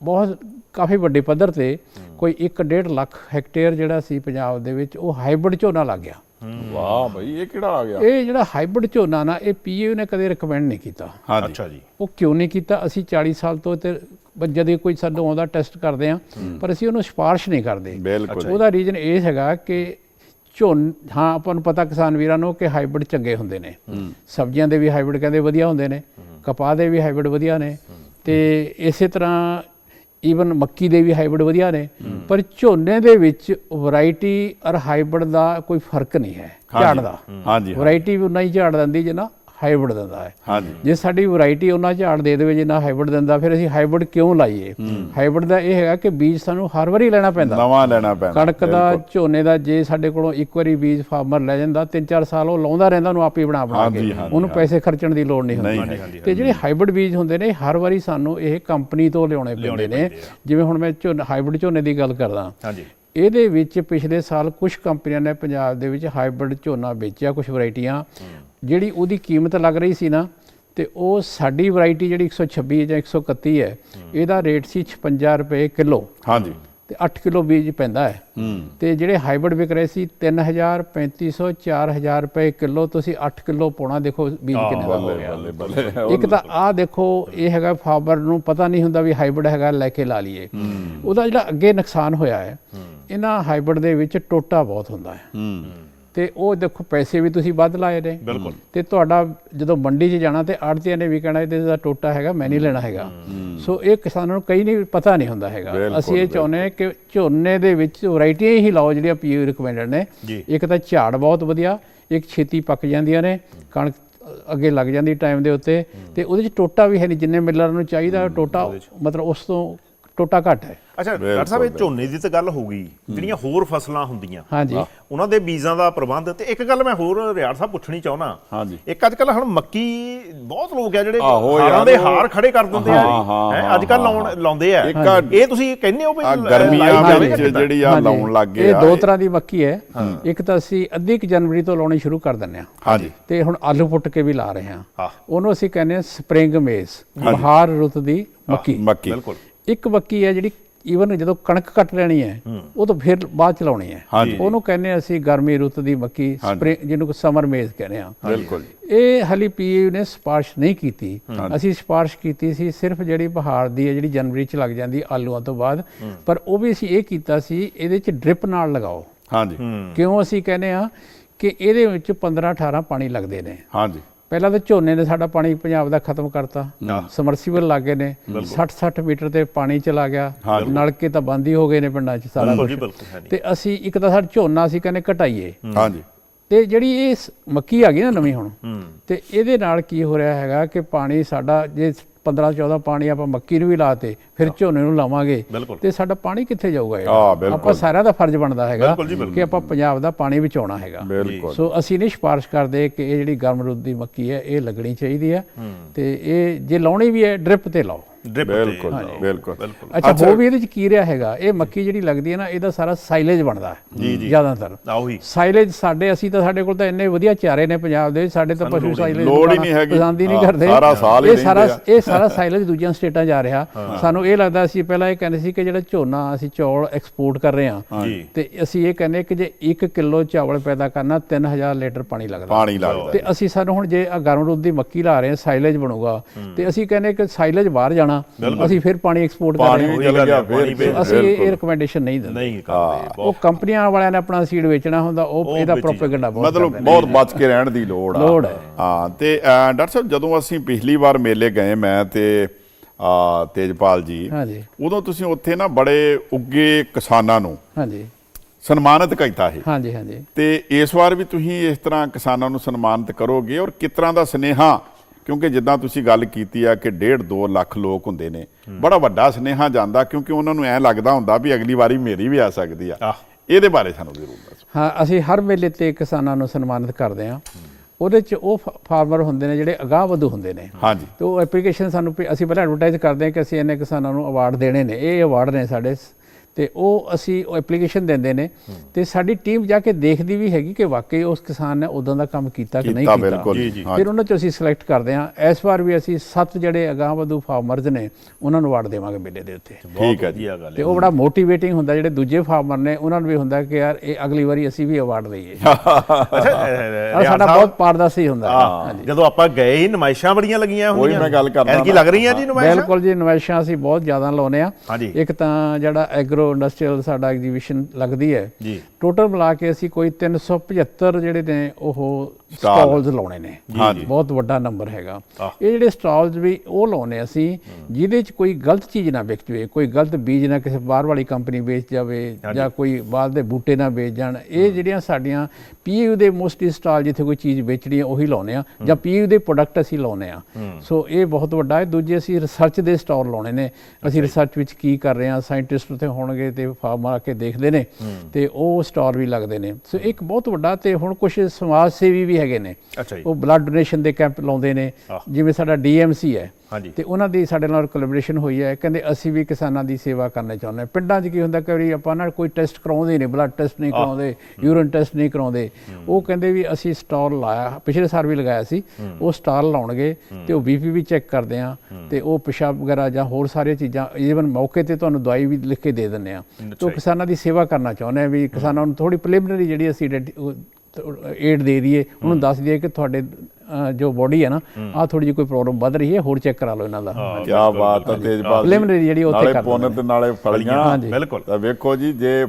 ਬਹੁਤ ਕਾਫੀ ਵੱਡੇ ਪੱਧਰ ਤੇ ਕੋਈ 1.5 ਲੱਖ ਹੈਕਟੇਅਰ ਜਿਹੜਾ ਸੀ ਪੰਜਾਬ ਦੇ ਵਿੱਚ ਉਹ ਹਾਈਬ੍ਰਿਡ ਝੋਨਾ ਲੱਗ ਗਿਆ। ਵਾਹ ਬਈ ਇਹ ਕਿਹੜਾ ਆ ਗਿਆ? ਇਹ ਜਿਹੜਾ ਹਾਈਬ੍ਰਿਡ ਝੋਨਾ ਨਾ ਇਹ ਪੀਯੂ ਨੇ ਕਦੇ ਰეკਮੈਂਡ ਨਹੀਂ ਕੀਤਾ। ਹਾਂਜੀ। ਅੱਛਾ ਜੀ। ਉਹ ਕਿਉਂ ਨਹੀਂ ਕੀਤਾ? ਅਸੀਂ 40 ਸਾਲ ਤੋਂ ਤੇ ਜਦੋਂ ਕੋਈ ਸਾਨੂੰ ਆਉਂਦਾ ਟੈਸਟ ਕਰਦੇ ਆ ਪਰ ਅਸੀਂ ਉਹਨੂੰ ਸਿਫਾਰਿਸ਼ ਨਹੀਂ ਕਰਦੇ। ਬਿਲਕੁਲ ਉਹਦਾ ਰੀਜਨ ਇਹ ਹੈਗਾ ਕਿ ਝੋਨ ਹਾਂ ਆਪਾਂ ਨੂੰ ਪਤਾ ਕਿਸਾਨ ਵੀਰਾਂ ਨੂੰ ਕਿ ਹਾਈਬ੍ਰਿਡ ਚੰਗੇ ਹੁੰਦੇ ਨੇ। ਸਬਜ਼ੀਆਂ ਦੇ ਵੀ ਹਾਈਬ੍ਰਿਡ ਕਹਿੰਦੇ ਵਧੀਆ ਹੁੰਦੇ ਨੇ। ਕਪਾਹ ਦੇ ਵੀ ਹਾਈਬ੍ਰਿਡ ਵਧੀਆ ਨੇ। ਤੇ ਇਸੇ ਤਰ੍ਹਾਂ ਈਵਨ ਮੱਕੀ ਦੇ ਵੀ ਹਾਈਬ੍ਰਿਡ ਵਧੀਆ ਨੇ ਪਰ ਝੋਨੇ ਦੇ ਵਿੱਚ ਵੈਰਾਈਟੀ ਔਰ ਹਾਈਬ੍ਰਿਡ ਦਾ ਕੋਈ ਫ਼ਰਕ ਨਹੀਂ ਹੈ ਝਾੜ ਦਾ। ਹਾਂਜੀ ਵੈਰਾਈਟੀ ਵੀ ਉਨਾ ਹੀ ਝਾੜ ਦਿੰਦੀ ਜਿੰਨਾ ਹਾਈਬ੍ਰਿਡ ਦਿੰਦਾ ਹੈ। ਹਾਂਜੀ। ਜੇ ਸਾਡੀ ਵੈਰਾਈਟੀ ਉਹਨਾਂ ਝਾੜ ਦੇ ਦੇਵੇ ਜਿੰਨਾ ਹਾਈਬ੍ਰਿਡ ਦਿੰਦਾ ਫਿਰ ਅਸੀਂ ਹਾਈਬ੍ਰਿਡ ਕਿਉਂ ਲਾਈਏ? ਹਾਈਬ੍ਰਿਡ ਦਾ ਇਹ ਹੈਗਾ ਕਿ ਬੀਜ ਸਾਨੂੰ ਹਰ ਵਾਰੀ ਲੈਣਾ ਪੈਂਦਾ। ਨਵਾਂ ਲੈਣਾ ਪੈਂਦਾ ਕਣਕ ਦਾ ਝੋਨੇ ਦਾ ਜੇ ਸਾਡੇ ਕੋਲੋਂ ਇੱਕ ਵਾਰੀ ਬੀਜ ਫਾਰਮਰ ਲੈ ਜਾਂਦਾ 3-4 ਸਾਲ ਉਹ ਲਾਉਂਦਾ ਰਹਿੰਦਾ ਉਹਨੂੰ ਆਪੇ ਬਣਾ ਬਣਾ ਕੇ ਉਹਨੂੰ ਪੈਸੇ ਖਰਚਣ ਦੀ ਲੋੜ ਨਹੀਂ ਹੁੰਦੀ। ਤੇ ਜਿਹੜੇ ਹਾਈਬ੍ਰਿਡ ਬੀਜ ਹੁੰਦੇ ਨੇ ਹਰ ਵਾਰੀ ਸਾਨੂੰ ਇਹ ਕੰਪਨੀ ਤੋਂ ਲਿਆਉਣੇ ਪੈਂਦੇ ਨੇ। ਜਿਵੇਂ ਹੁਣ ਮੈਂ ਝੋਨਾ ਹਾਈਬ੍ਰਿਡ ਝੋਨੇ ਦੀ ਗੱਲ ਕਰਦਾ। ਹਾਂਜੀ। ਇਹਦੇ ਵਿੱਚ ਪਿਛਲੇ ਸਾਲ ਕੁਝ ਕੰਪਨੀਆਂ ਨੇ ਪੰਜਾਬ ਦੇ ਵਿੱਚ ਹਾਈਬ੍ਰਿਡ ਝੋਨਾ ਵੇਚਿਆ ਕੁਝ ਵੈਰਾਈਟੀਆਂ। ਜਿਹੜੀ ਉਹਦੀ ਕੀਮਤ ਲੱਗ ਰਹੀ ਸੀ ਨਾ ਤੇ ਉਹ ਸਾਡੀ ਵੈਰਾਈਟੀ ਜਿਹੜੀ 126 ਜਾਂ 131 ਹੈ ਇਹਦਾ ਰੇਟ ਸੀ 56 ਰੁਪਏ ਕਿਲੋ। ਹਾਂਜੀ। ਤੇ 8 ਕਿਲੋ ਬੀਜ ਪੈਂਦਾ ਹੈ। ਤੇ ਜਿਹੜੇ ਹਾਈਬ੍ਰਿਡ ਵਿਕ ਰਹੇ ਸੀ 3000 3500 4000 ਰੁਪਏ ਕਿਲੋ ਤੁਸੀਂ 8 ਕਿਲੋ ਪਾਉਣਾ ਦੇਖੋ ਬੀਜ ਕਿੰਨੇ ਦਾ ਹੋ ਗਿਆ ਇੱਕ ਤਾਂ ਆਹ ਦੇਖੋ ਇਹ ਹੈਗਾ ਫਾਰਮਰ ਨੂੰ ਪਤਾ ਨਹੀਂ ਹੁੰਦਾ ਵੀ ਹਾਈਬ੍ਰਿਡ ਹੈਗਾ ਲੈ ਕੇ ਲਾ ਲਈਏ। ਉਹਦਾ ਜਿਹੜਾ ਅੱਗੇ ਨੁਕਸਾਨ ਹੋਇਆ ਹੈ ਇਹਨਾਂ ਹਾਈਬ੍ਰਿਡ ਦੇ ਵਿੱਚ ਟੋਟਾ ਬਹੁਤ ਹੁੰਦਾ ਹੂੰ। ਤੇ ਉਹ ਦੇਖੋ ਪੈਸੇ ਵੀ ਤੁਸੀਂ ਵੱਧ ਲਾਏ ਨੇ। ਬਿਲਕੁਲ। ਤੇ ਤੁਹਾਡਾ ਜਦੋਂ ਮੰਡੀ 'ਚ ਜਾਣਾ ਤੇ ਆੜਤੀਆਂ ਨੇ ਵੀ ਕਹਿਣਾ ਇਹਦੇ ਦਾ ਟੋਟਾ ਹੈਗਾ ਮੈਂ ਨਹੀਂ ਲੈਣਾ ਹੈਗਾ। ਸੋ ਇਹ ਕਿਸਾਨਾਂ ਨੂੰ ਕਈ ਨਹੀਂ ਪਤਾ ਨਹੀਂ ਹੁੰਦਾ ਹੈਗਾ। ਅਸੀਂ ਇਹ ਚਾਹੁੰਦੇ ਹਾਂ ਕਿ ਝੋਨੇ ਦੇ ਵਿੱਚ ਵੈਰਾਈਟੀਆਂ ਹੀ ਲਾਓ ਜਿਹੜੀਆਂ ਪੀਯੂ ਰਿਕਮੈਂਡਡ ਨੇ। ਇੱਕ ਤਾਂ ਝਾੜ ਬਹੁਤ ਵਧੀਆ ਇੱਕ ਛੇਤੀ ਪੱਕ ਜਾਂਦੀਆਂ ਨੇ ਕਣਕ ਅੱਗੇ ਲੱਗ ਜਾਂਦੀ ਟਾਈਮ ਦੇ ਉੱਤੇ। ਤੇ ਉਹਦੇ 'ਚ ਟੋਟਾ ਵੀ ਹੈ ਨਹੀਂ ਜਿੰਨੇ ਮਿਲਰ ਨੂੰ ਚਾਹੀਦਾ ਟੋਟਾ ਮਤਲਬ ਉਸ ਤੋਂ ਟੋਟਾ ਘੱਟ ਹੈ। ਅੱਛਾ ਡਾਕਟਰ ਸਾਹਿਬ ਇਹ ਝੋਨੇ ਦੀ ਤਾਂ ਗੱਲ ਹੋ ਗਈ। ਜਿਹੜੀਆਂ ਹੋਰ ਫਸਲਾਂ ਹੁੰਦੀਆਂ ਹਾਂਜੀ। ਉਹਨਾਂ ਦੇ ਬੀਜਾਂ ਦਾ ਪ੍ਰਬੰਧ ਤੇ ਇੱਕ ਗੱਲ ਮੈਂ ਹੋਰ ਰਿਆੜ ਸਾਹਿਬ ਪੁੱਛਣੀ ਚਾਹੁੰਦਾ। ਹਾਂਜੀ। ਇੱਕ ਅੱਜ ਕੱਲ ਹੁਣ ਮੱਕੀ ਬਹੁਤ ਲੋਕ ਆ ਜਿਹੜੇ ਹਾਰਾਂ ਦੇ ਹਾਰ ਖੜੇ ਕਰ ਦਿੰਦੇ ਆ। ਹਾਂ, ਅੱਜ ਕੱਲ ਲਾਉਣ ਲਾਉਂਦੇ ਆ। ਆ- ਇਹ ਤੁਸੀਂ ਕਹਿੰਦੇ ਹੋ ਵੀ ਆ ਗਰਮੀਆਂ ਵਿੱਚ? ਜਿਹੜੀ ਆ। ਲਾਉਣ ਲੱਗ ਗਏ ਇਹ ਆ ਦੋ ਤਰ੍ਹਾਂ ਦੀ ਮੱਕੀ ਹੈ। ਇੱਕ ਤਾਂ ਅਸੀਂ ਅੱਧੀ ਕੁ ਜਨਵਰੀ ਤੋਂ ਲਾਉਣੀ ਸ਼ੁਰੂ ਕਰ ਦਿੰਦੇ ਹਾਂ ਹਾਂਜੀ। ਤੇ ਹੁਣ ਆਲੂ ਪੁੱਟ ਕੇ ਵੀ ਲਾ ਰਹੇ ਹਾਂ ਹਾਂ। ਉਹਨੂੰ ਅਸੀਂ ਕਹਿੰਦੇ ਹਾਂ ਸਪ੍ਰਿੰਗ ਮੇਜ਼ ਬਹਾਰ ਰੁੱਤ ਦੀ ਮੱਕੀ। ਮੱਕੀ। ਬਿਲਕੁਲ। ਇੱਕ ਮੱਕੀ ਹੈ ਜਿਹੜੀ ਈਵਨ ਜਦੋਂ ਕਣਕ ਕੱਟ ਲੈਣੀ ਹੈ ਉਹ ਤਾਂ ਫਿਰ ਬਾਅਦ ਚ ਲਾਉਣੀ ਹੈ। ਉਹਨੂੰ ਕਹਿੰਦੇ ਅਸੀਂ ਗਰਮੀ ਰੁੱਤ ਦੀ ਮੱਕੀ ਸਪ੍ਰਿੰਗ ਜਿਹਨੂੰ ਸਮਰ ਮੇਜ਼ ਕਹਿੰਦੇ ਆ ਬਿਲਕੁਲ ਇਹ ਹਲੀ ਪੀਯੂ ਨੇ ਸਿਫਾਰਿਸ਼ ਨਹੀਂ ਕੀਤੀ। ਅਸੀਂ ਸਿਫਾਰਿਸ਼ ਕੀਤੀ ਸੀ ਸਿਰਫ ਜਿਹੜੀ ਬਹਾਰ ਦੀ ਹੈ ਜਿਹੜੀ ਜਨਵਰੀ ਚ ਲੱਗ ਜਾਂਦੀ ਆਲੂਆਂ ਤੋਂ ਬਾਅਦ। ਪਰ ਉਹ ਵੀ ਅਸੀਂ ਇਹ ਕੀਤਾ ਸੀ ਇਹਦੇ ਚ ਡ੍ਰਿਪ ਨਾਲ ਲਗਾਓ। ਹਾਂਜੀ। ਕਿਉਂ ਅਸੀਂ ਕਹਿੰਦੇ ਆ ਕਿ ਇਹਦੇ ਵਿੱਚ 15 18 ਪਾਣੀ ਲੱਗਦੇ ਨੇ। ਹਾਂਜੀ। ਪਹਿਲਾਂ ਤਾਂ ਝੋਨੇ ਨੇ ਸਾਡਾ ਪਾਣੀ ਪੰਜਾਬ ਦਾ ਖਤਮ ਕਰਤਾ। ਸਮਰਸੀਬਲ ਲੱਗੇ ਨੇ। 60 60 ਮੀਟਰ ਤੇ ਪਾਣੀ ਚਲਾ ਗਿਆ। ਨਲਕੇ ਤਾਂ ਬੰਦ ਹੀ ਹੋ ਗਏ ਨੇ ਪਿੰਡਾਂ 'ਚ ਸਾਰਾ ਕੁਝ ਤੇ ਅਸੀਂ ਇੱਕ ਤਾਂ ਸਾਡਾ ਝੋਨਾ ਅਸੀਂ ਕਹਿੰਦੇ ਘਟਾਈਏ। ਹਾਂਜੀ ਤੇ ਜਿਹੜੀ ਇਹ ਮੱਕੀ ਆ ਗਈ ਨਾ ਨਵੀਂ ਹੁਣ ਤੇ ਇਹਦੇ ਨਾਲ ਕੀ ਹੋ ਰਿਹਾ ਹੈਗਾ ਕਿ ਪਾਣੀ ਸਾਡਾ ਜੇ 15 14 ਪਾਣੀ ਆਪਾਂ ਮੱਕੀ ਨੂੰ ਵੀ ਲਾਤੇ ਫਿਰ ਝੋਨੇ ਨੂੰ ਲਾਵਾਂਗੇ। ਤੇ ਸਾਡਾ ਪਾਣੀ ਕਿੱਥੇ ਜਾਊਗਾ ਇਹ? ਆਪਾਂ ਸਾਰਿਆਂ ਦਾ ਫਰਜ਼ ਬਣਦਾ ਹੈਗਾ। ਕਿ ਆਪਾਂ ਪੰਜਾਬ ਦਾ ਪਾਣੀ ਬਚਾਉਣਾ ਹੈਗਾ। ਸੋ ਅਸੀਂ ਨਹੀਂ ਸਿਫਾਰਿਸ਼ ਕਰਦੇ ਕਿ ਇਹ ਜਿਹੜੀ ਗਰਮ ਰੁੱਤ ਦੀ ਮੱਕੀ ਹੈ ਇਹ ਲੱਗਣੀ ਚਾਹੀਦੀ ਹੈ। ਤੇ ਇਹ ਜੇ ਲਾਉਣੀ ਵੀ ਹੈ ਡ੍ਰਿਪ ਤੇ ਲਾਓ। ਡ੍ਰਿਪ ਬਿਲਕੁਲ ਬਿਲਕੁਲ। ਅੱਛਾ ਹੋ ਵੀ ਇਹਦੇ ਚ ਕੀ ਰਿਹਾ ਹੈਗਾ? ਇਹ ਮੱਕੀ ਜਿਹੜੀ ਲੱਗਦੀ ਹੈ ਨਾ ਇਹਦਾ ਸਾਰਾ ਸਾਈਲੇਜ ਬਣਦਾ ਹੈ। ਜੀ ਜੀ। ਜ਼ਿਆਦਾਤਰ। ਸਾਈਲੇਜ ਸਾਡੇ ਅਸੀਂ ਤਾਂ ਸਾਡੇ ਕੋਲ ਤਾਂ ਇੰਨੇ ਵਧੀਆ ਚਾਰੇ ਨੇ ਪੰਜਾਬ ਦੇ ਸਾਡੇ ਤਾਂ ਪਸ਼ੂ ਸਾਈਲੇਜ ਲੋੜ ਹੀ ਨਹੀਂ ਹੈਗੀ। ਪਸੰਦ ਹੀ ਨਹੀਂ ਹਾਂ, ਕਰਦੇ। ਸਾਰਾ ਸਾਲ ਹੀ ਇਹ ਸਾਰਾ ਰਹਿੰਦੇ ਇਹ ਸਾਰਾ ਸਾਈਲੇਜ ਦੂਜੀਆਂ ਸਟੇਟਾਂ ਜਾ ਰਿਹਾ। ਸਾਨੂੰ ਇਹ ਲੱਗਦਾ ਸੀ ਪਹਿਲਾਂ ਇਹ ਕਹਿੰਦੇ ਸੀ ਕਿ ਜਿਹੜਾ ਝੋਨਾ ਅਸੀਂ ਚੌਲ ਐਕਸਪੋਰਟ ਕਰ ਰਹੇ ਹਾਂ ਜੀ। ਤੇ ਅਸੀਂ ਇਹ ਕਹਿੰਦੇ ਕਿ ਜੇ 1 ਕਿਲੋ ਚਾਵਲ ਪੈਦਾ ਕਰਨਾ 3000 ਲੀਟਰ ਪਾਣੀ ਲੱਗਦਾ। ਪਾਣੀ ਲੱਗਦਾ। ਤੇ ਅਸੀਂ ਸਾਨੂੰ ਹੁਣ ਜੇ ਆਹ ਗਰਮ ਰੁੱਤ ਦੀ ਮੱਕੀ ਲਾ ਰਹੇ ਹਾਂ ਸਾਈਲੇਜ ਬਣੂਗਾ। ਤੇ ਅਸੀਂ ਕਹਿੰਦੇ ਕਿ ਸਾਈਲੇਜ ਬਾਹਰ ਜਾਣਾ ਅਸੀਂ ਫਿਰ ਪਾਣੀ ਐਕਸਪੋਰਟ ਕਰ ਰਹੇ ਹਾਂ। ਅਸੀਂ ਇਹ ਰეკਮੈਂਡੇਸ਼ਨ ਨਹੀਂ ਦਿੰਦੇ। ਨਹੀਂ ਕਰਦੇ। ਉਹ ਕੰਪਨੀਆਂ ਵਾਲਿਆਂ ਨੇ ਆਪਣਾ ਸੀਡ ਵੇਚਣਾ ਹੁੰਦਾ ਉਹ ਇਹਦਾ ਪ੍ਰੋਪੇਗੈਂਡਾ ਬਹੁਤ ਮਤਲਬ ਬਹੁਤ ਬਚ ਕੇ ਰਹਿਣ ਦੀ ਲੋੜ ਆ। ਲੋੜ ਹੈ। ਹਾਂ ਤੇ ਡਾਕਟਰ ਸਾਹਿਬ ਜਦੋਂ ਅਸੀਂ ਪਿਛਲੀ ਵਾਰ ਮੇਲੇ ਗਏ ਮੈਂ ਤੇ ਆ ਤੇਜਪਾਲ ਜੀ ਹਾਂਜੀ। ਉਦੋਂ ਤੁਸੀਂ ਉੱਥੇ ਨਾ ਬੜੇ ਉੱਗੇ ਕਿਸਾਨਾਂ ਨੂੰ ਹਾਂਜੀ। ਸਨਮਾਨਿਤ ਕੀਤਾ ਹੈ ਹਾਂਜੀ ਹਾਂਜੀ। ਤੇ ਇਸ ਵਾਰ ਵੀ ਤੁਸੀਂ ਇਸ ਤਰ੍ਹਾਂ ਕਿਸਾਨਾਂ ਨੂੰ ਸਨਮਾਨਿਤ ਕਰੋਗੇ ਔਰ ਕਿਸ ਤਰ੍ਹਾਂ ਦਾ ਸਨੇਹਾ ਕਿਉਂਕਿ ਜਿੱਦਾਂ ਤੁਸੀਂ ਗੱਲ ਕੀਤੀ ਆ ਕਿ 1.5 2 ਲੱਖ ਲੋਕ ਹੁੰਦੇ ਨੇ ਬੜਾ ਵੱਡਾ ਸਨੇਹਾ ਜਾਂਦਾ ਕਿਉਂਕਿ ਉਹਨਾਂ ਨੂੰ ਐ ਲੱਗਦਾ ਹੁੰਦਾ ਵੀ ਅਗਲੀ ਵਾਰੀ ਮੇਰੀ ਵੀ ਆ ਸਕਦੀ ਆ। ਆਹ। ਇਹਦੇ ਬਾਰੇ ਸਾਨੂੰ ਜ਼ਰੂਰ ਦੱਸੋ। ਹਾਂ ਅਸੀਂ ਹਰ ਮੇਲੇ ਤੇ ਕਿਸਾਨਾਂ ਨੂੰ ਸਨਮਾਨਿਤ ਕਰਦੇ ਹਾਂ। ਉਹਦੇ ਚ ਉਹ ਫਾਰਮਰ ਹੁੰਦੇ ਨੇ ਜਿਹੜੇ ਅਗਾਹ ਵਧੂ ਹੁੰਦੇ ਨੇ। ਹਾਂਜੀ। ਤੇ ਉਹ ਐਪਲੀਕੇਸ਼ਨ ਸਾਨੂੰ ਅਸੀਂ ਪਹਿਲਾਂ ਐਡਵਰਟਾਈਜ਼ ਕਰਦੇ ਹਾਂ ਕਿ ਅਸੀਂ ਇੰਨੇ ਕਿਸਾਨਾਂ ਨੂੰ ਅਵਾਰਡ ਦੇਣੇ ਨੇ। ਇਹ ਅਵਾਰਡ ਨੇ ਸਾਡੇ ਤੇ ਉਹ ਅਸੀਂ ਉਹ ਐਪਲੀਕੇਸ਼ਨ ਦਿੰਦੇ ਨੇ। ਤੇ ਸਾਡੀ ਟੀਮ ਜਾ ਕੇ ਦੇਖਦੀ ਵੀ ਹੈਗੀ ਕਿ ਵਾਕਈ ਉਸ ਕਿਸਾਨ ਨੇ ਉਦੋਂ ਦਾ ਕੰਮ ਕੀਤਾ ਕਿ ਨਹੀਂ ਕੀਤਾ। ਹਾਂ। ਫਿਰ ਉਹਨਾਂ ਚੋਂ ਅਸੀਂ ਸਿਲੈਕਟ ਕਰਦੇ ਹਾਂ। ਇਸ ਵਾਰ ਵੀ ਅਸੀਂ ਸੱਤ ਜਿਹੜੇ ਅਗਾਹ ਵਧੂ ਫਾਰਮਰਸ ਨੇ ਉਹਨਾਂ ਨੂੰ ਅਵਾਰਡ ਦੇਵਾਂਗੇ ਮੇਲੇ ਦੇ ਉੱਤੇ। ਠੀਕ ਹੈ ਜੀ। ਵਧੀਆ ਗੱਲ ਤੇ ਉਹ ਬੜਾ ਮੋਟੀਵੇਟਿੰਗ ਹੁੰਦਾ ਜਿਹੜੇ ਦੂਜੇ ਫਾਰਮਰ ਨੇ ਉਹਨਾਂ ਨੂੰ ਵੀ ਹੁੰਦਾ ਕਿ ਯਾਰ ਇਹ ਅਗਲੀ ਵਾਰੀ ਅਸੀਂ ਵੀ ਅਵਾਰਡ ਲਈਏ ਅੱਛਾ ਸਾਡਾ ਬਹੁਤ ਪਾਰਦਰਸ਼ੀ ਹੁੰਦਾ। ਹੈ। ਹਾਂ ਜਦੋਂ ਆਪਾਂ ਗਏ ਸੀ ਨਮਾਇਸ਼ਾਂ ਬੜੀਆਂ ਲੱਗੀਆਂ ਹੁੰਦੀਆਂ ਮੈਂ ਗੱਲ ਕਰਦਾ ਕੀ ਨਾ। ਲੱਗ ਰਹੀਆਂ ਜੀ ਨਮਾਇਸ਼ਾਂ? ਬਿਲਕੁਲ ਜੀ ਨਵਾਇਸ਼ਾਂ ਅਸੀਂ ਬਹੁਤ ਜ਼ਿਆਦਾ ਲਾਉਨੇ ਆ ਹਾਂਜੀ। ਇੱਕ ਤਾਂ ਜਿਹੜਾ ਐਗਰੋ ਇੰਡਸਟਰੀਅਲ ਸਾਡਾ ਐਗਜ਼ੀਬਿਸ਼ਨ ਲੱਗਦੀ ਹੈ ਜੀ ਟੋਟਲ ਮਿਲਾ ਕੇ ਅਸੀਂ ਕੋਈ 375 ਜਿਹੜੇ ਨੇ ਉਹ। ਸਟਾਲਸ ਲਾਉਣੇ ਨੇ। ਬਹੁਤ ਵੱਡਾ ਨੰਬਰ ਹੈਗਾ। ਇਹ ਜਿਹੜੇ ਸਟਾਲਸ ਵੀ ਉਹ ਲਾਉਨੇ ਅਸੀਂ ਜਿਹਦੇ ਚ ਕੋਈ ਗਲਤ ਚੀਜ਼ ਨਾ ਵਿਕ ਜਵੇ ਕੋਈ ਗਲਤ ਬੀਜ ਨਾ ਕਿਸੇ ਬਾਹਰ ਵਾਲੀ ਕੰਪਨੀ ਵੇਚ ਜਾਵੇ ਜਾਂ ਕੋਈ ਬਾਹਰ ਦੇ ਬੂਟੇ ਨਾ ਵੇਚ ਜਾਣ ਇਹ ਜਿਹੜੀਆਂ ਸਾਡੀਆਂ ਪੀਯੂ ਦੇ ਮੋਸਟਲੀ ਸਟਾਲ ਜਿੱਥੇ ਕੋਈ ਚੀਜ਼ ਵੇਚਣੀ ਹੈ ਉਹੀ ਲਾਉਨੇ ਆ। ਜਾਂ ਪੀਯੂ ਦੇ ਪ੍ਰੋਡਕਟ ਅਸੀਂ ਲਾਉਨੇ ਆ। ਸੋ ਇਹ ਬਹੁਤ ਵੱਡਾ ਹੈ। ਦੂਜੇ ਅਸੀਂ ਰਿਸਰਚ ਦੇ ਸਟਾਲ ਲਾਉਣੇ ਨੇ। ਅਸੀਂ ਰਿਸਰਚ ਵਿੱਚ ਕੀ ਕਰ ਰਹੇ ਹਾਂ ਸਾਇੰਟਿਸਟ ਉੱਥੇ ਹੋਣਗੇ ਤੇ ਫਾਰਮ ਆ ਕੇ ਦੇਖਦੇ ਨੇ ਤੇ ਉਹ ਸਟਾਲ ਵੀ ਲੱਗਦੇ ਨੇ। ਸੋ ਇੱਕ ਬਹੁਤ ਵੱਡਾ ਤੇ ਹੁਣ ਕੁਝ ਸਮਾਜ ਸੇਵੀ ਵੀ ਹੈਗੇ ਨੇ। ਅੱਛਾ ਜੀ। ਉਹ ਬਲੱਡ ਡੋਨੇਸ਼ਨ ਦੇ ਕੈਂਪ ਲਾਉਂਦੇ ਨੇ। ਜਿਵੇਂ ਸਾਡਾ ਡੀਐਮਸੀ ਹੈ ਤੇ ਉਹਨਾਂ ਦੀ ਸਾਡੇ ਨਾਲ ਕੋਲੈਬੋਰੇਸ਼ਨ ਹੋਈ ਹੈ। ਕਹਿੰਦੇ ਅਸੀਂ ਵੀ ਕਿਸਾਨਾਂ ਦੀ ਸੇਵਾ ਕਰਨਾ ਚਾਹੁੰਦੇ ਹਾਂ। ਪਿੰਡਾਂ 'ਚ ਕੀ ਹੁੰਦਾ ਕਿ ਵਾਰੀ ਆਪਾਂ ਨਾਲ ਕੋਈ ਟੈਸਟ ਕਰਾਉਂਦੇ ਨਹੀਂ ਬਲੱਡ ਟੈਸਟ ਨਹੀਂ ਕਰਾਉਂਦੇ ਯੂਰਿਨ ਟੈਸਟ ਨਹੀਂ ਕਰਾਉਂਦੇ। ਉਹ ਕਹਿੰਦੇ ਵੀ ਅਸੀਂ ਸਟਾਲ ਲਾਇਆ ਪਿਛਲੇ ਸਾਲ ਵੀ ਲਗਾਇਆ ਸੀ। ਉਹ ਸਟਾਲ ਲਾਉਣਗੇ ਤੇ ਉਹ ਬੀਪੀ ਵੀ ਚੈੱਕ ਕਰਦੇ ਆ ਤੇ ਉਹ ਪਿਸ਼ਾਬ ਵਗੈਰਾ ਜਾਂ ਹੋਰ ਸਾਰੀਆਂ ਚੀਜ਼ਾਂ ਈਵਨ ਮੌਕੇ ਤੇ ਤੁਹਾਨੂੰ ਦਵਾਈ ਵੀ ਲਿਖ ਕੇ ਦੇ ਦਿੰਦੇ ਆ ਤੋਂ ਕਿਸਾਨਾਂ ਦੀ ਸੇਵਾ ਕਰਨਾ ਚਾਹੁੰਦੇ ਆ ਵੀ ਕਿਸਾਨਾਂ ਨੂੰ ਥੋੜੀ ਪ੍ਰੀਲਿਮਿਨਰੀ ਜਿਹੜੀ ਅਸੀਂ ਏਡ ਦੇ ਦਈਏ। ਉਹਨੂੰ ਦੱਸ ਦਈਏ ਕਿ ਤੁਹਾਡੇ ਜੋ ਬੋਡੀ ਹੈ ਨਾ ਆ ਥੋੜੀ ਜਿਹੀ ਕੋਈ ਪ੍ਰੋਬਲਮ ਵੱਧ ਰਹੀ ਹੈ ਹੋਰ ਚੈੱਕ ਕਰਾ ਲਓ ਇਹਨਾਂ ਦਾ। ਕੀ ਬਾਤ ਹੈ ਤੇਜਪਾਲ Preliminary ਜਿਹੜੀ ਉੱਥੇ ਨਾਲੇ ਕਰ ਪੁੰਨ ਤੇ ਨਾਲੇ ਫਲੀਆਂ। ਬਿਲਕੁਲ। ਤਾਂ ਵੇਖੋ ਜੀ ਜੇ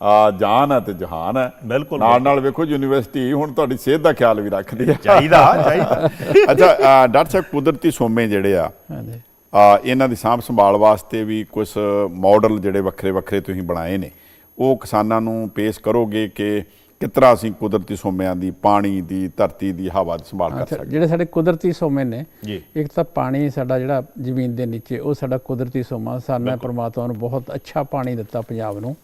ਆ ਜਾਨ ਹੈ ਤੇ ਜਹਾਨ ਹੈ। ਬਿਲਕੁਲ, ਨਾਲ ਨਾਲ ਵੇਖੋ ਯੂਨੀਵਰਸਿਟੀ ਹੁਣ ਤੁਹਾਡੀ ਸਿਹਤ ਦਾ ਖਿਆਲ ਵੀ ਰੱਖਦੀ ਹੈ। ਚਾਹੀਦਾ ਚਾਹੀਦਾ। ਅੱਛਾ ਡਾਕਟਰ ਸਾਹਿਬ ਕੁਦਰਤੀ ਸੋਮੇ ਜਿਹੜੇ ਆ ਹਾਂਜੀ। ਆ ਇਹਨਾਂ ਦੀ ਸਾਂਭ ਸੰਭਾਲ ਵਾਸਤੇ ਵੀ ਕੁਝ ਮਾਡਲ ਜਿਹੜੇ ਵੱਖਰੇ ਵੱਖਰੇ ਤੁਸੀਂ ਬਣਾਏ ਨੇ ਉਹ ਕਿਸਾਨਾਂ ਨੂੰ ਪੇਸ਼ ਕਰੋਗੇ ਕਿ ਕਿਸ ਤਰ੍ਹਾਂ ਅਸੀਂ ਕੁਦਰਤੀ ਸੋਮਿਆਂ ਦੀ ਪਾਣੀ ਦੀ ਧਰਤੀ ਦੀ ਹਵਾ ਦੀ ਸੰਭਾਲ ਕਰ ਸਕਦੇ ਜਿਹੜੇ ਸਾਡੇ ਕੁਦਰਤੀ ਸੋਮੇ ਨੇ ਇੱਕ ਤਾਂ ਪਾਣੀ ਸਾਡਾ ਜਿਹੜਾ ਜ਼ਮੀਨ ਦੇ ਨੀਚੇ ਉਹ ਸਾਡਾ ਕੁਦਰਤੀ ਸੋਮਾ ਸਾਨੂੰ ਪਰਮਾਤਮਾ ਨੂੰ ਬਹੁਤ ਅੱਛਾ ਪਾਣੀ ਦਿੱਤਾ ਪੰਜਾਬ ਨੂੰ।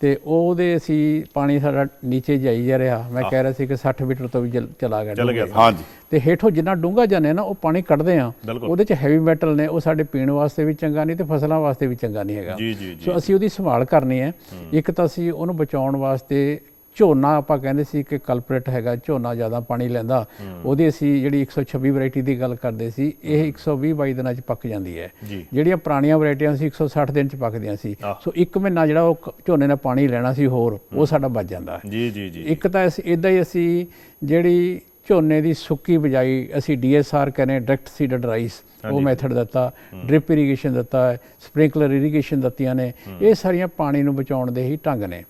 ਤੇ ਉਹਦੇ ਅਸੀਂ ਪਾਣੀ ਸਾਡਾ ਨੀਚੇ ਜਾਈ ਜਾ ਰਿਹਾ। ਮੈਂ ਕਹਿ ਰਿਹਾ ਸੀ ਕਿ 60 ਮੀਟਰ ਤੋਂ ਵੀ ਚਲਾ ਗਿਆ ਚਲ ਗਿਆ। ਹਾਂਜੀ ਤੇ ਹੇਠੋਂ ਜਿੰਨਾ ਡੂੰਘਾ ਜਾਂਦੇ ਨਾ ਉਹ ਪਾਣੀ ਕੱਢਦੇ ਆ। ਉਹਦੇ ਚ ਹੈਵੀ ਮੈਟਲ ਨੇ ਉਹ ਸਾਡੇ ਪੀਣ ਵਾਸਤੇ ਵੀ ਚੰਗਾ ਨਹੀਂ ਤੇ ਫਸਲਾਂ ਵਾਸਤੇ ਵੀ ਚੰਗਾ ਨਹੀਂ ਹੈਗਾ। ਸੋ ਅਸੀਂ ਉਹਦੀ ਸੰਭਾਲ ਕਰਨੀ ਹੈ। ਇੱਕ ਤਾਂ ਅਸੀਂ ਉਹਨੂੰ ਬਚਾਉਣ ਵਾਸਤੇ ਝੋਨਾ ਆਪਾਂ ਕਹਿੰਦੇ ਸੀ ਕਿ ਕਲਪਰੇਟ ਹੈਗਾ ਝੋਨਾ ਜ਼ਿਆਦਾ ਪਾਣੀ ਲੈਂਦਾ। ਉਹਦੀ ਅਸੀਂ ਜਿਹੜੀ 126 ਵੈਰਾਈਟੀ ਦੀ ਗੱਲ ਕਰਦੇ ਸੀ ਇਹ 120 22 ਦਿਨਾਂ ਚ ਪੱਕ ਜਾਂਦੀ ਹੈ। ਜਿਹੜੀਆਂ ਪੁਰਾਣੀਆਂ ਵੈਰਾਈਟੀਆਂ ਸੀ 160 ਦਿਨ ਚ ਪੱਕਦੀਆਂ ਸੀ। ਸੋ ਇੱਕ ਮਹੀਨਾ ਜਿਹੜਾ ਉਹ ਝੋਨੇ ਨੇ ਪਾਣੀ ਲੈਣਾ ਸੀ ਹੋਰ ਉਹ ਸਾਡਾ ਬਚ ਜਾਂਦਾ। ਜੀ ਜੀ ਜੀ ਇੱਕ ਤਾਂ ਅਸੀਂ ਇਦਾਂ ਹੀ ਅਸੀਂ ਜਿਹੜੀ ਝੋਨੇ ਦੀ ਸੁੱਕੀ ਬਜਾਈ ਅਸੀਂ ਡੀਐਸਆਰ ਕਹਿੰਦੇ ਡਾਇਰੈਕਟ ਸੀਡਡ ਰਾਈਸ ਉਹ ਮੈਥਡ ਦਿੱਤਾ ਡ੍ਰਿਪ ਇਰੀਗੇਸ਼ਨ ਦਿੱਤਾ ਹੈ ਸਪ੍ਰਿੰਕਲਰ ਇਰੀਗੇਸ਼ਨ ਦਿੱਤੀਆਂ ਨੇ ਇਹ ਸਾਰੀਆਂ ਪਾਣੀ ਨੂੰ ਬਚਾਉਣ ਦੇ ਹੀ ਢੰਗ ਨੇ।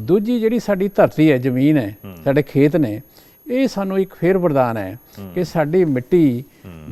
ਦੂਜੀ ਜਿਹੜੀ ਸਾਡੀ ਧਰਤੀ ਹੈ ਜ਼ਮੀਨ ਹੈ। ਸਾਡੇ ਖੇਤ ਨੇ ਇਹ ਸਾਨੂੰ ਇੱਕ ਫੇਰ ਵਰਦਾਨ ਹੈ ਕਿ ਸਾਡੀ ਮਿੱਟੀ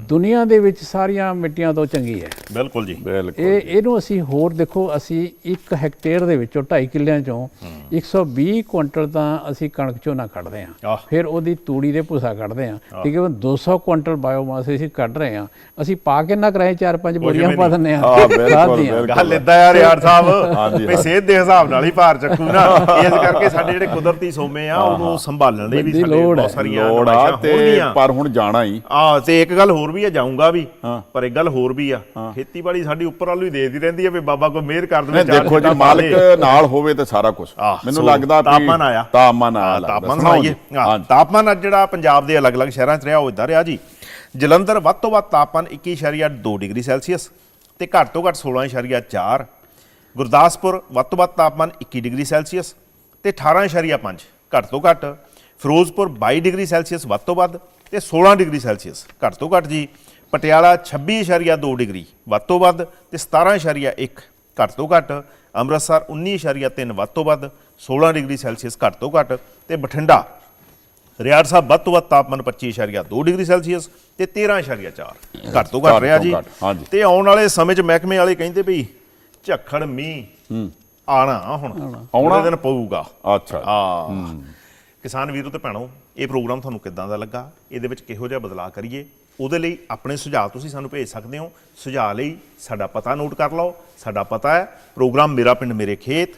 ਦੁਨੀਆ ਦੇ ਵਿੱਚ ਸਾਰੀਆਂ ਮਿੱਟੀਆਂ ਤੋਂ ਚੰਗੀ ਹੈ। ਬਿਲਕੁਲ ਜੀ। ਬਿਲਕੁਲ ਇਹ ਇਹਨੂੰ ਅਸੀਂ ਹੋਰ ਦੇਖੋ ਅਸੀਂ 1 ਹੈਕਟੇਅਰ ਦੇ ਵਿੱਚੋਂ 2.5 ਕਿੱਲਿਆਂ ਚੋਂ 120 ਕੁਇੰਟਲ ਤਾਂ ਅਸੀਂ ਕਣਕ ਝੋਨਾ ਕੱਢਦੇ ਹਾਂ। ਫਿਰ ਉਹਦੀ ਤੂੜੀ ਦੇ ਭੁਸਾ ਕੱਢਦੇ ਹਾਂ। ਤਕਰੀਬਨ 200 ਕੁਇੰਟਲ ਬਾਇਓਮਾਸ ਅਸੀਂ ਕੱਢ ਰਹੇ ਹਾਂ। ਅਸੀਂ ਪਾ ਕੇ ਨਾ ਕਰਾਏ ਚਾਰ ਪੰਜ ਬੋਰੀਆਂ ਪਾ ਦਿੰਦੇ ਹਾਂ, ਹਾਂ ਬਿਲਕੁਲ। ਗੱਲ ਇਦਾਂ ਯਾਰ ਯਾਰ ਸਾਹਿਬ। ਵੀ ਸਿਹਤ ਦੇ ਹਿਸਾਬ ਨਾਲ ਹੀ ਭਾਰ ਚੱਕੂ ਨਾ। ਇਸ ਕਰਕੇ ਸਾਡੇ ਜਿਹੜੇ ਕੁਦਰਤੀ ਸੋਮੇ ਆ ਉਹਨੂੰ ਸੰਭਾਲਣ ਲਈ ਵੀ ਦੀ ਸਾਡੇ ਲੋੜ ਬਹੁਤ ਸਾਰੀਆਂ ਲੋੜ ਆ ਤੇ ਪਰ ਹੁਣ ਜਾਣਾ ਹੀ ਆ ਤੇ ਇੱਕ ਗੱਲ ਹੋਰ ਵੀ ਆ ਜਾਊਂਗਾ ਵੀ ਹਾਂ। ਪਰ ਇੱਕ ਗੱਲ ਹੋਰ ਵੀ ਆ ਖੇਤੀਬਾੜੀ ਸਾਡੀ ਉੱਪਰ ਵੱਲ ਵੀ ਦੇਖਦੀ ਰਹਿੰਦੀ ਆ ਵੀ ਬਾਬਾ ਕੋਈ ਮਿਹਰ ਕਰ ਦੇਵੇ ਦੇਖੋ ਜੀ। ਮਾਲਕ ਨਾਲ ਹੋਵੇ ਤੇ ਸਾਰਾ ਕੁਝ ਮੈਨੂੰ ਲੱਗਦਾ ਵੀ ਤਾਪਮਾਨ ਆਇਆ। ਤਾਪਮਾਨ ਆਇਆ ਹਾਂ। ਤਾਪਮਾਨ। ਸੁਣਾਈਏ ਹਾਂ। ਤਾਪਮਾਨ ਅੱਜ ਜਿਹੜਾ ਪੰਜਾਬ ਦੇ ਅਲੱਗ-ਅਲੱਗ ਸ਼ਹਿਰਾਂ 'ਚ ਰਿਹਾ ਉਹ ਇਦਾਂ ਰਿਹਾ ਜੀ ਜਲੰਧਰ ਵੱਧ ਤੋਂ ਵੱਧ ਤਾਪਮਾਨ 21.2 ਡਿਗਰੀ ਸੈਲਸੀਅਸ ਤੇ ਘੱਟ ਤੋਂ ਘੱਟ 16.4 ਗੁਰਦਾਸਪੁਰ ਵੱਧ ਤੋਂ ਵੱਧ ਤਾਪਮਾਨ 21 ਡਿਗਰੀ ਸੈਲਸੀਅਸ ਤੇ 18.5 ਘੱਟ ਤੋਂ ਘੱਟ ਫਿਰੋਜ਼ਪੁਰ 22 ਡਿਗਰੀ ਸੈਲਸੀਅਸ ਵੱਧ ਤੋਂ ਵੱਧ ਤੇ 16 ਡਿਗਰੀ ਸੈਲਸੀਅਸ। ਘੱਟ ਤੋਂ ਘੱਟ ਜੀ ਪਟਿਆਲਾ 26.2 ਡਿਗਰੀ ਵੱਧ ਤੋਂ ਵੱਧ ਤੇ 17.1 ਘੱਟ ਤੋਂ ਘੱਟ। ਅੰਮ੍ਰਿਤਸਰ 19.3 ਵੱਧ ਤੋਂ ਵੱਧ 16 ਡਿਗਰੀ ਸੈਲਸੀਅਸ ਘੱਟ ਤੋਂ ਘੱਟ ਤੇ ਬਠਿੰਡਾ। ਰਿਆੜ ਸਾਹਿਬ ਵੱਧ ਤੋਂ ਵੱਧ ਤਾਪਮਾਨ 25.2 ਡਿਗਰੀ ਸੈਲਸੀਅਸ ਤੇ 13.4 ਘੱਟ ਤੋਂ ਘੱਟ ਰਿਹਾ ਜੀ। ਤੇ ਆਉਣ ਵਾਲੇ ਸਮੇਂ 'ਚ ਮਹਿਕਮੇ ਵਾਲੇ ਕਹਿੰਦੇ ਵੀ ਝੱਖੜ ਮੀਂਹ ਆਣਾ ਹੁਣ ਆਉਣਾ? ਦਿਨ ਪਊਗਾ। ਅੱਛਾ। ਆ ਕਿਸਾਨ ਵੀਰੋ ਤੇ ਭੈਣੋ, ਇਹ ਪ੍ਰੋਗਰਾਮ ਤੁਹਾਨੂੰ ਕਿੱਦਾਂ ਦਾ ਲੱਗਾ? ਇਹਦੇ ਵਿੱਚ ਕਿਹੋ ਜਿਹਾ ਬਦਲਾਅ ਕਰੀਏ? ਉਹਦੇ ਲਈ ਆਪਣੇ ਸੁਝਾਅ ਤੁਸੀਂ ਸਾਨੂੰ ਭੇਜ ਸਕਦੇ ਹੋ। ਸੁਝਾਅ ਲਈ ਸਾਡਾ ਪਤਾ ਨੋਟ ਕਰ ਲਓ। ਸਾਡਾ ਪਤਾ ਹੈ, ਪ੍ਰੋਗਰਾਮ ਮੇਰਾ ਪਿੰਡ ਮੇਰੇ ਖੇਤ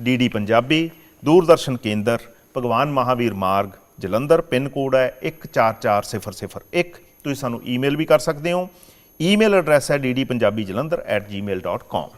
ਡੀਡੀ ਪੰਜਾਬੀ, ਦੂਰਦਰਸ਼ਨ ਕੇਂਦਰ, ਭਗਵਾਨ ਮਹਾਵੀਰ ਮਾਰਗ, ਜਲੰਧਰ, ਪਿੰਨ ਕੋਡ ਹੈ 144001 ਤੁਸੀਂ ਸਾਨੂੰ ਈਮੇਲ ਵੀ ਕਰ ਸਕਦੇ ਹੋ। ਈਮੇਲ ਐਡਰੈਸ ਹੈ ddpunjabijalandhar@gmail.com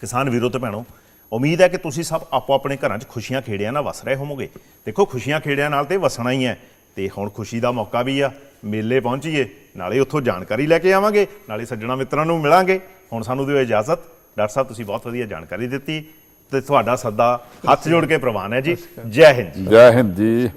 ਕਿਸਾਨ ਵੀਰੋ ਤੇ ਭੈਣੋ ਉਮੀਦ ਹੈ ਕਿ ਤੁਸੀਂ ਸਭ ਆਪੋ ਆਪਣੇ ਘਰਾਂ 'ਚ ਖੁਸ਼ੀਆਂ ਖੇੜਿਆਂ ਨਾਲ ਵਸ ਰਹੇ ਹੋਵੋਗੇ। ਦੇਖੋ ਖੁਸ਼ੀਆਂ ਖੇੜਿਆਂ ਨਾਲ ਤੇ ਵਸਣਾ ਹੀ ਹੈ। ਤੇ ਹੁਣ ਖੁਸ਼ੀ ਦਾ ਮੌਕਾ ਵੀ ਆ। ਮੇਲੇ ਪਹੁੰਚੀਏ ਨਾਲੇ ਉੱਥੋਂ ਜਾਣਕਾਰੀ ਲੈ ਕੇ ਆਵਾਂਗੇ ਨਾਲੇ ਸੱਜਣਾ ਮਿੱਤਰਾਂ ਨੂੰ ਮਿਲਾਂਗੇ। ਹੁਣ ਸਾਨੂੰ ਦਿਓ ਇਜਾਜ਼ਤ। ਡਾਕਟਰ ਸਾਹਿਬ ਤੁਸੀਂ ਬਹੁਤ ਵਧੀਆ ਜਾਣਕਾਰੀ ਦਿੱਤੀ ਤੇ ਤੁਹਾਡਾ ਸੱਦਾ ਹੱਥ ਜੋੜ ਕੇ ਪ੍ਰਵਾਨ ਹੈ ਜੀ। ਜੈ ਹਿੰਦ। ਜੈ ਹਿੰਦ ਜੀ।